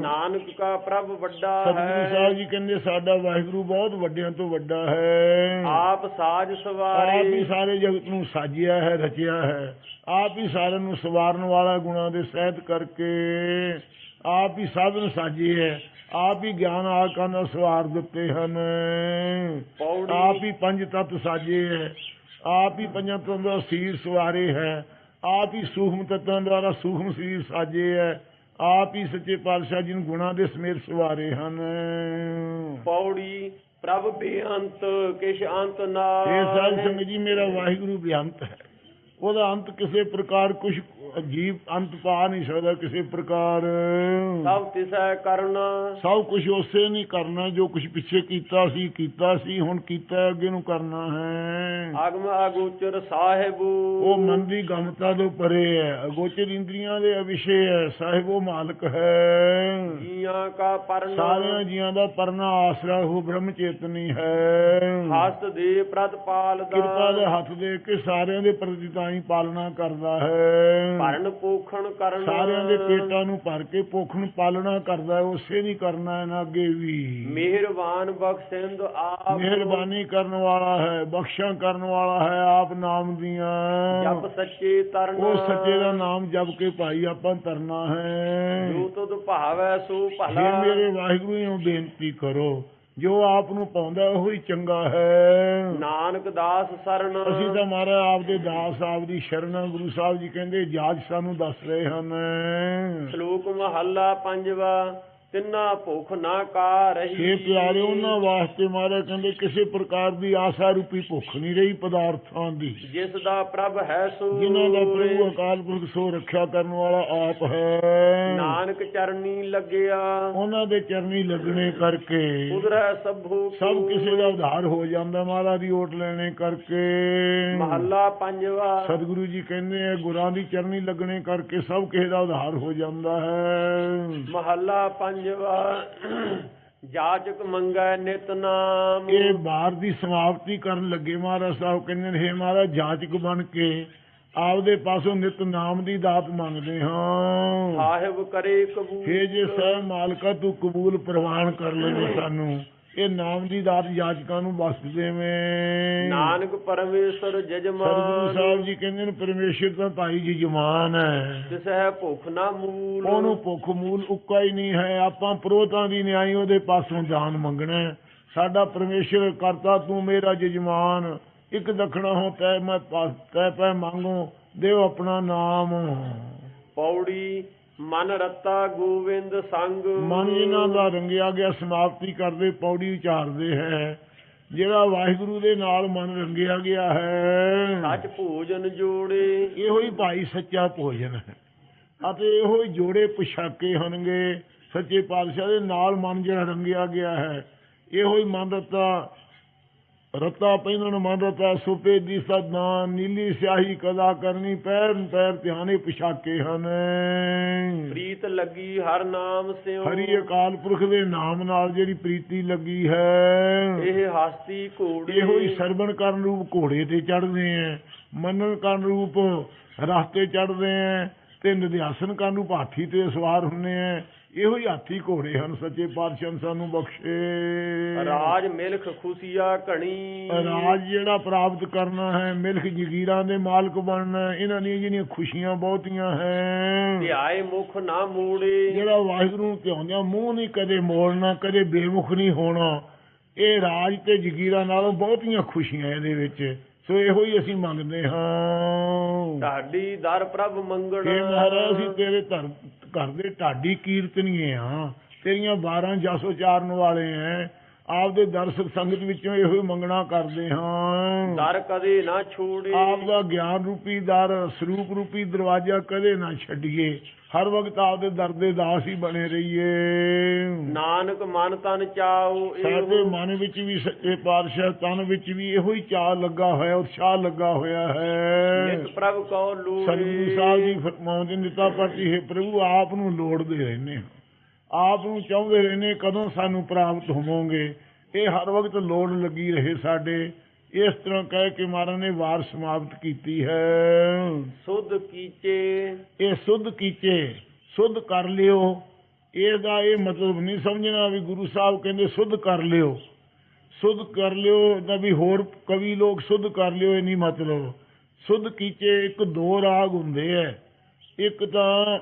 ਨਾਨਕ ਕਾ ਪ੍ਰਭ ਵੱਡਾ ਸਤਿਗੁਰੂ ਹੈ ਸਾਹਿਬ ਜੀ ਕਹਿੰਦੇ ਸਾਡਾ ਵਾਹਿਗੁਰੂ ਬਹੁਤ ਵੱਡਿਆਂ ਤੋਂ ਵੱਡਾ ਹੈ। ਆਪ ਸਾਜ ਆਪ ਹੀ ਸਵਾਰੇ ਸਾਰੇ ਜਗਤ ਨੂੰ ਸਾਜਿਆ ਹੈ ਰਚਿਆ ਹੈ। ਆਪ ਹੀ ਸਾਰਿਆਂ ਨੂੰ ਸਵਾਰਨ ਵਾਲਾ ਗੁਣਾ ਦੇ ਸਹਿਤ ਕਰਕੇ ਆਪ ਹੀ ਸਾਧਨ ਸਾਜੇ ਹੈ। ਆਪ ਹੀ ਗਿਆਨ ਆਕਾਂ ਨਾਲ ਸਵਾਰ ਦਿੱਤੇ ਹਨ। ਆਪ ਹੀ ਪੰਜ ਤਤ ਸਾਜੇ ਹੈ। ਆਪ ਹੀ ਪੰਜਾਂ ਤਤਾਂ ਦਾ ਸੀਰ ਸਵਾਰੇ ਹੈ। ਆਪ ਹੀ ਸੂਖਮ ਤਤਾਂ ਦੁਆਰਾ ਸੂਖਮ ਸਰੀਰ ਸਾਜੇ ਹੈ। ਆਪ ਹੀ ਸੱਚੇ ਪਾਤਸ਼ਾਹ ਜੀ ਨੂੰ ਗੁਣਾ ਦੇ ਸਮੇਤ ਸਵਾਰੇ ਹਨ। ਪੌੜੀ ਪ੍ਰਭ ਬੇਅੰਤ ਕਿਛ ਅੰਤ ਨਾ ਇਹ ਸਾਧ ਸੰਗਤ ਜੀ ਮੇਰਾ ਵਾਹਿਗੁਰੂ ਬੇਅੰਤ ਹੈ। ਉਹਦਾ ਅੰਤ ਕਿਸੇ ਪ੍ਰਕਾਰ ਕੁਝ ਅਜੀਬ ਅੰਤ ਪਾ ਨਹੀਂ ਸਕਦਾ ਕਿਸੇ ਪ੍ਰਕਾਰ। ਸਭ ਤਿਸੈ ਕਰਨਾ। ਸਭ ਕੁਝ ਉਸੇ ਨਹੀਂ ਕਰਨਾ ਜੋ ਕੁਝ ਪਿੱਛੇ ਕੀਤਾ ਸੀ ਕੀਤਾ ਸੀ ਹੁਣ ਕੀਤਾ ਅੱਗੇ ਨੂੰ ਕਰਨਾ ਹੈ। ਆਗਮ ਅਗੋਚਰ ਸਾਹਿਬ। ਉਹ ਮਨ ਦੀ ਗਮਤਾ ਤੋਂ ਪਰੇ ਹੈ ਅਗੋਚਰ ਇੰਦਰੀਆਂ ਦੇ ਅਵਿਸ਼ੇ ਹੈ ਸਾਹਿਬ ਉਹ ਮਾਲਕ ਹੈ। ਜੀਆਂ ਕਾ ਪਰਨਾ। ਸਾਰਿਆਂ ਜੀਆਂ ਦਾ ਪਰਨਾ ਆਸਰਾ ਉਹ ਬ੍ਰਹਮ ਚੇਤਨੀ ਹੈ। ਹਸਤ ਦੇ ਪ੍ਰਤਪਾਲ ਕਿਰਪਾ ਦੇ ਦਾ ਹੱਥ ਦੇ ਕੇ ਸਾਰਿਆਂ ਦੇ ਪ੍ਰਤੀ ਤਾਂ ਹੀ ਪਾਲਣਾ ਕਰਦਾ ਹੈ। ਭਰਨ ਪੋਖਣ ਕਰਨਾ। ਸਾਰਿਆਂ ਦੇ ਪੇਟਾਂ ਨੂੰ ਭਰ ਕੇ ਪੋਖਣ ਪਾਲਣਾ ਕਰਦਾ ਉਸੇ ਨਹੀਂ ਕਰਨਾ ਇਹਨਾਂ ਅੱਗੇ ਵੀ। ਮਿਹਰਬਾਨ ਬਖਸ਼ਿੰਦ ਆਪ ਮਿਹਰਬਾਨੀ ਕਰਨ ਵਾਲਾ ਹੈ ਬਖਸ਼ਾਂ ਕਰਨ ਵਾਲਾ ਹੈ ਆਪ ਨਾਮ ਦੀਆਂ। ਜਪ ਸੱਚੇ ਤਰਨਾ। ਉਹ ਸੱਚੇ ਦਾ ਨਾਮ ਜਪ ਕੇ ਭਾਈ ਆਪਾਂ ਤਰਨਾ ਹੈ। ਜੋ ਤੁਧ ਭਾਵੈ ਸੋ ਭਲਾ। ਮੇਰੇ ਵਾਹਿਗੁਰੂ ਨੂੰ ਬੇਨਤੀ ਕਰੋ ਜੋ ਆਪ ਨੂੰ ਪਾਉਂਦਾ ਉਹ ਹੀ ਚੰਗਾ ਹੈ। ਨਾਨਕ ਦਾਸ ਸਰਣ ਅਸੀਂ ਤਾਂ ਮਹਾਰਾਜ ਆਪ ਦੇ ਦਾਸ ਆਪ ਦੀ ਸ਼ਰਨ ਗੁਰੂ ਸਾਹਿਬ ਜੀ ਕਹਿੰਦੇ ਜਾਜ ਸਾਨੂੰ ਦੱਸ ਰਹੇ ਹਨ। ਸ਼ਲੋਕ ਮਹੱਲਾ ਪੰਜਵਾ। ਤਿੰਨਾ ਭੁੱਖ ਨਾ ਕਾ ਰਹੀ। ਇਹ ਪਿਆਰੇ ਉਹਨਾਂ ਵਾਸਤੇ ਮਹਾਰਾਜ ਕਹਿੰਦੇ ਕਿਸੇ ਪ੍ਰਕਾਰ ਦੀ ਆਸਾ ਰੂਪੀ ਭੁੱਖ ਨਹੀਂ ਰਹੀ ਪਦਾਰਥਾਂ ਦੀ। ਜਿਸ ਦਾ ਪ੍ਰਭ ਹੈ ਸੋ ਜਿਨ੍ਹਾਂ ਦਾ ਪ੍ਰਭੂ ਅਕਾਲ ਪੁਰਖ ਸੋ ਰੱਖਿਆ ਕਰਨ ਵਾਲਾ ਆਪ ਹੈ। ਨਾਨਕ ਚਰਨੀ ਲੱਗਿਆ। ਉਹਨਾਂ ਦੇ ਚਰਨੀ ਲੱਗਣੇ ਕਰਕੇ ਉਧਰੈ ਸਭੂ ਸਭ ਕਿਸੇ ਦਾ ਉਧਾਰ ਹੋ ਜਾਂਦਾ ਮਹਾਰਾਜ ਦੀ ਓਟ ਲੈਣੇ ਕਰਕੇ। ਮਹੱਲਾ ਪੰਜਵਾ। ਸਤਿਗੁਰੂ ਜੀ ਕਹਿੰਦੇ ਆ ਗੁਰਾਂ ਦੀ ਚਰਨੀ ਲੱਗਣੇ ਕਰਕੇ ਸਭ ਕਿਸੇ ਦਾ ਉਧਾਰ ਹੋ ਜਾਂਦਾ ਹੈ। ਮਹੱਲਾ ਪੰਜਵਾ ਜਾਚਕ ਮੰਗੈ ਨਿਤ ਨਾਮ। ਇਹ ਬਾਹਰ ਦੀ ਸਮਾਪਤੀ ਕਰਨ ਲੱਗੇ ਮਹਾਰਾਜ ਸਾਹਿਬ ਕਹਿੰਦੇ ਨੇ ਹੇ ਮਹਾਰਾਜ ਜਾਚਕ ਬਣ ਕੇ ਆਪਦੇ ਪਾਸੋਂ ਨਿਤ ਨਾਮ ਦੀ ਦਾਤ ਮੰਗਦੇ ਹਾਂ। ਸਾਹਿਬ ਕਰੇ ਕਬੂਲ। ਹੇ ਜੇ ਸਹਿ ਮਾਲਕਾ ਤੂੰ ਕਬੂਲ ਪ੍ਰਵਾਨ ਕਰ ਲੈਣੇ ਸਾਨੂੰ। ਇਹ ਨਾਮ ਦੀ ਦਾਤ ਜਾਚਕਾਂ ਨੂੰ ਬਖਸ਼ ਦੇਵੇਂ ਨਾਨਕ ਪਰਮੇਸ਼ਰ ਸਤਿਗੁਰੂ ਜਜਮਾਨ ਸਾਹਿਬ ਜੀ ਕਹਿੰਦੇ ਨੇ ਪਰਮੇਸ਼ਰ ਤਾਂ ਭਾਈ ਜੀ ਜਮਾਨ ਹੈ। ਤਿਸ ਹੈ ਭੁੱਖ ਨਾ ਮੂਲ। ਉਹਨੂੰ ਭੁੱਖ ਮੂਲ ਉੱਕਾ ਹੀ ਨਹੀਂ ਹੈ। ਆਪਾਂ ਪ੍ਰੋਤਾਂ ਦੀ ਨਿਆਈ ਉਹਦੇ ਪਾਸੋਂ ਜਾਨ ਮੰਗਣਾ। ਸਾਡਾ ਪਰਮੇਸ਼ਰ ਕਰਤਾ ਤੂੰ ਮੇਰਾ ਜਜਮਾਨ। ਇੱਕ ਦਖਣਾ ਹੋ ਤੈ ਮੈਂ ਤੈ ਪੈ ਮੰਗੋ। ਦੇਵ ਆਪਣਾ ਨਾਮ। ਪੌੜੀ ਮਨ ਰਤਾ ਗੋਵਿੰਦ ਸੰਗ। ਮਨ ਜਿਨ੍ਹਾਂ ਦਾ ਰੰਗਿਆ ਗਿਆ ਸਮਾਪਤੀ ਕਰਦੇ ਪੌੜੀ ਉਚਾਰਦੇ ਹੈ। ਜਿਹੜਾ ਵਾਹਿਗੁਰੂ ਦੇ ਨਾਲ ਮਨ ਰੰਗਿਆ ਗਿਆ ਹੈ। ਸੱਚ ਭੋਜਨ ਜੋੜੇ। ਇਹੋ ਹੀ ਭਾਈ ਸੱਚਾ ਭੋਜਨ ਹੈ। ਅਤੇ ਇਹੋ ਹੀ ਜੋੜੇ ਪੁਸ਼ਾਕੇ ਹਨਗੇ ਸੱਚੇ ਪਾਤਸ਼ਾਹ ਦੇ ਨਾਲ ਮਨ ਜਿਹੜਾ ਰੰਗਿਆ ਗਿਆ ਹੈ ਇਹੋ ਹੀ ਮਨ ਰਤਾ ਰਤਾ ਪਹਿਨਣ ਮਨ ਰਤਾ ਸੁਪੇ ਦੀ ਸਦਾ ਨੀਲੀ ਸਿਆਹੀ ਕਦਾ ਕਰਨੀ ਪੈਰ ਪੈਰ ਧਿਆਨੇ ਪੁਸ਼ਾਕੇ ਹਨ। ਪ੍ਰੀਤ ਲੱਗੀ ਹਰ ਨਾਮ ਸਿਉ। ਹਰੀ ਅਕਾਲ ਪੁਰਖ ਦੇ ਨਾਮ ਨਾਲ ਜਿਹੜੀ ਪ੍ਰੀਤੀ ਲੱਗੀ ਹੈ। ਇਹ ਹਸਤੀ ਘੋੜੀ। ਇਹੋ ਹੀ ਸਰਵਣ ਕਰਨ ਰੂਪ ਘੋੜੇ ਤੇ ਚੜ੍ਹਦੇ ਆ ਮੰਨਣ ਕਰਨ ਰੂਪ ਰਸਤੇ ਚੜ੍ਹਦੇ ਆ ਤੇ ਨਿਧਿਆਸਨ ਕਰਨ ਰੂਪ ਹਾਥੀ ਤੇ ਸਵਾਰ ਹੁੰਨੇ ਆ ਇਹੋ ਹੀ ਹਾਥੀ ਘੋੜੇ ਹਨ ਸੱਚੇ ਪਾਤਸ਼ਾਹ ਸਾਨੂੰ ਬਖਸ਼ੇ। ਰਾਜ ਮਿਲਖ ਖੁਸ਼ੀਆ ਘਣੀ। ਰਾਜ ਜਿਹੜਾ ਪ੍ਰਾਪਤ ਕਰਨਾ ਹੈ ਮਿਲਕ ਜਗੀਰਾਂ ਦੇ ਮਾਲਕ ਬਣਨਾ ਇਹਨਾਂ ਦੀਆਂ ਜਿਹੜੀਆਂ ਖੁਸ਼ੀਆਂ ਬਹੁਤੀਆਂ ਹੈ ਧਿਆਏ ਮੁਖ ਨਾ ਮੂੜੇ। ਜਿਹੜਾ ਵਾਹਿਗੁਰੂ ਨੂੰ ਧਿਆਉਂਦਿਆਂ ਮੂੰਹ ਨਹੀਂ ਕਦੇ ਮੋੜਨਾ ਕਦੇ ਬੇਮੁਖ ਨਹੀਂ ਹੋਣਾ ਇਹ ਰਾਜ ਤੇ ਜਗੀਰਾਂ ਨਾਲੋਂ ਬਹੁਤੀਆਂ ਖੁਸ਼ੀਆਂ ਇਹਦੇ ਵਿੱਚ। ਸੋ ਇਹੋ ਹੀ ਅਸੀਂ ਮੰਗਦੇ ਹਾਂ। ਢਾਡੀ ਦਰ ਪ੍ਰਭ ਮੰਗਣ। ਇਹ ਮਹਾਰਾਜ ਅਸੀਂ ਤੇਰੇ ਧਰ ਘਰ ਦੇ ਢਾਡੀ ਕੀਰਤਨੀਏ ਆ ਤੇਰੀਆਂ 12 ਜਸ ਉਚਾਰਨ ਵਾਲੇ ਆ ਆਪਦੇ ਦਰਸ਼ਕ ਸੰਗਤ ਵਿੱਚੋਂ ਇਹੋ ਹੀ ਮੰਗਣਾ ਕਰਦੇ ਹਾਂ। ਦਰ ਕਦੇ ਨਾ ਛੋੜੇ। ਆਪ ਦਾ ਗਿਆਨ ਰੂਪੀ ਦਰ ਸਰੂਪ ਰੂਪੀ ਦਰਵਾਜ਼ਾ ਕਦੇ ਨਾ ਛੱਡੀਏ। ਹਰ ਵਕਤ ਆਪਦੇ ਦਰ ਦੇ ਦਾਸ ਹੀ ਬਣੇ ਰਹੀਏ। ਨਾਨਕ ਮਨ ਤਨ ਚਾਉ ਸਾਡੇ ਮਨ ਵਿੱਚ ਵੀ ਸੱਚੇ ਪਾਤਸ਼ਾਹ ਤਨ ਵਿੱਚ ਵੀ ਇਹੋ ਹੀ ਚਾਹ ਲੱਗਾ ਹੋਇਆ ਉਤਸ਼ਾਹ ਲੱਗਾ ਹੋਇਆ ਹੈ। ਨਿਤ ਪ੍ਰਭ ਕਉ ਲੂੜੇ ਸਤਿਗੁਰੂ ਸਾਹਿਬ ਜੀ ਫਰਮਾਉਂਦੇ ਨਿਤਾ ਪ੍ਰਤੀ ਹੈ ਪ੍ਰਭੂ ਆਪ ਨੂੰ ਲੋੜਦੇ ਰਹਿੰਦੇ ਹਾਂ। ਆਪ ਨੂੰ ਚਾਹੁੰਦੇ ਰਹਿੰਦੇ ਕਦੋਂ ਸਾਨੂੰ ਪ੍ਰਾਪਤ ਹੋਵੋਗੇ। ਇਹ ਹਰ ਵਕਤ ਲੋੜ ਲੱਗੀ ਰਹੇ ਸਾਡੇ। ਇਸ ਤਰ੍ਹਾਂ ਕਹਿ ਕੇ ਮਹਾਰਾਜ ਨੇ ਵਾਰ ਸਮਾਪਤ ਕੀਤੀ ਹੈ। ਸੁਧ ਕੀਚੇ ਇਹ ਸੁੱਧ ਕੀਚੇ, ਸੁੱਧ ਕਰ ਲਿਓ। ਇਹਦਾ ਇਹ ਮਤਲਬ ਨਹੀਂ ਸਮਝਣਾ ਵੀ ਗੁਰੂ ਸਾਹਿਬ ਕਹਿੰਦੇ ਸੁੱਧ ਕਰ ਲਿਓ। ਸੁੱਧ ਕਰ ਲਿਓ ਦਾ ਵੀ ਹੋਰ ਕਵੀ ਲੋਕ ਸੁੱਧ ਕਰ ਲਿਓ, ਇਹ ਨਹੀਂ ਮਤਲਬ। ਸੁੱਧ ਕੀਚੇ ਇੱਕ ਦੋ ਰਾਗ ਹੁੰਦੇ ਐ। ਇੱਕ ਤਾਂ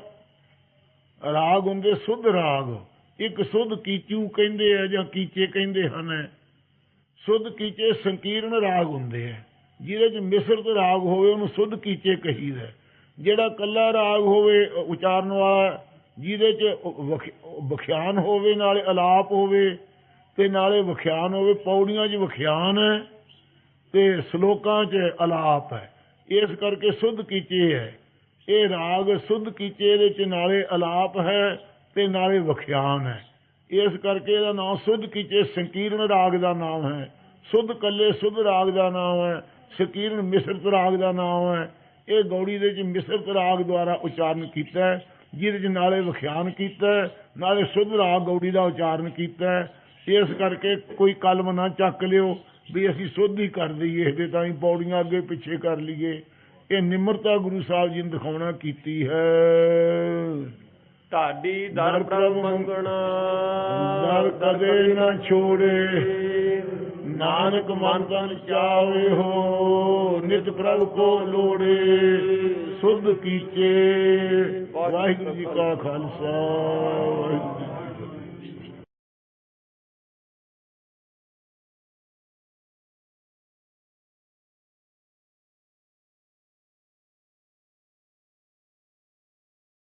ਰਾਗ ਹੁੰਦੇ ਸੁਧ ਰਾਗ। ਇੱਕ ਸੁਧ ਕੀਚੂ ਕਹਿੰਦੇ ਆ ਜਾਂ ਕੀਚੇ ਕਹਿੰਦੇ ਹਨ ਸੁਧ ਕੀਚੇ ਸੰਕੀਰਣ ਰਾਗ ਹੁੰਦੇ ਆ ਜਿਹਦੇ ਚ ਮਿਸਰਤ ਰਾਗ ਹੋਵੇ, ਉਹਨੂੰ ਸੁੱਧ ਕੀਚੇ ਕਹੀਦਾ ਜਿਹੜਾ ਕੱਲਾ ਰਾਗ ਹੋਵੇ ਉਚਾਰਨ ਵਾਲਾ, ਜਿਹਦੇ ਚ ਵਖ- ਵਖਿਆਨ ਹੋਵੇ, ਨਾਲੇ ਅਲਾਪ ਹੋਵੇ, ਤੇ ਨਾਲੇ ਵਿਖਿਆਨ ਹੋਵੇ, ਪੌੜੀਆਂ 'ਚ ਵਿਖਿਆਨ ਹੈ, ਤੇ ਸ਼ਲੋਕਾਂ 'ਚ ਅਲਾਪ ਹੈ। ਇਸ ਕਰਕੇ ਸੁੱਧ ਕੀਚੇ ਹੈ। ਇਹ ਰਾਗ ਸੁੱਧ ਕੀਚੇ ਦੇ ਚ ਨਾਲੇ ਅਲਾਪ ਹੈ, ਤੇ ਨਾਲੇ ਵਿਖਿਆਨ ਹੈ। ਇਸ ਕਰਕੇ ਇਹਦਾ ਨਾਮ ਸੁੱਧ ਕੀਚੇ ਸੰਕੀਰਣ ਰਾਗ ਦਾ ਨਾਮ ਹੈ। ਸੁੱਧ ਕੱਲੇ ਸੁੱਧ ਰਾਗ ਦਾ ਨਾਮ ਹੈ ਸੰਕੀਰਣ ਮਿਸਰਤ ਰਾਗ ਦਾ ਨਾਮ ਹੈ। ਇਹ ਗੌੜੀ ਦੇ ਚ ਮਿਸਰਤ ਰਾਗ ਦੁਆਰਾ ਉਚਾਰਨ ਕੀਤਾ ਹੈ ਜਿਹਦੇ ਚ ਨਾਲੇ ਵਖਿਆਨ ਕੀਤਾ ਨਾਲੇ ਸੁੱਧ ਰਾਗ ਗੌੜੀ ਦਾ ਉਚਾਰਨ ਕੀਤਾ। ਇਸ ਕਰਕੇ ਕੋਈ ਕਲਮ ਨਾ ਚੱਕ ਲਿਓ ਵੀ ਅਸੀਂ ਸੁੱਧ ਹੀ ਕਰ ਦਈਏ ਇਹਦੇ ਤਾਂ ਹੀ ਪੌੜੀਆਂ ਅੱਗੇ ਪਿੱਛੇ ਕਰ ਲਈਏ। ਇਹ ਨਿਮਰਤਾ ਗੁਰੂ ਸਾਹਿਬ ਜੀ ਨੇ ਦਿਖਾਉਣਾ ਕੀਤੀ ਹੈ। ਢਾਡੀ ਦਰ ਪ੍ਰਭ ਮੰਗਣਾ ਦਰ ਕਦੇ ਨਾ ਛੋੜੇ। ਨਾਨਕ ਮਨ ਤਨ ਚਾਵੇ ਹੋ ਨਿਤ ਪ੍ਰਭ ਕੋ ਲੋੜੇ, ਸੁਧ ਕੀਚੇ, ਵਾਹਿਗੁਰੂ ਜੀ ਕਾ ਖਾਲਸਾ, ਵਾਹਿਗੁਰੂ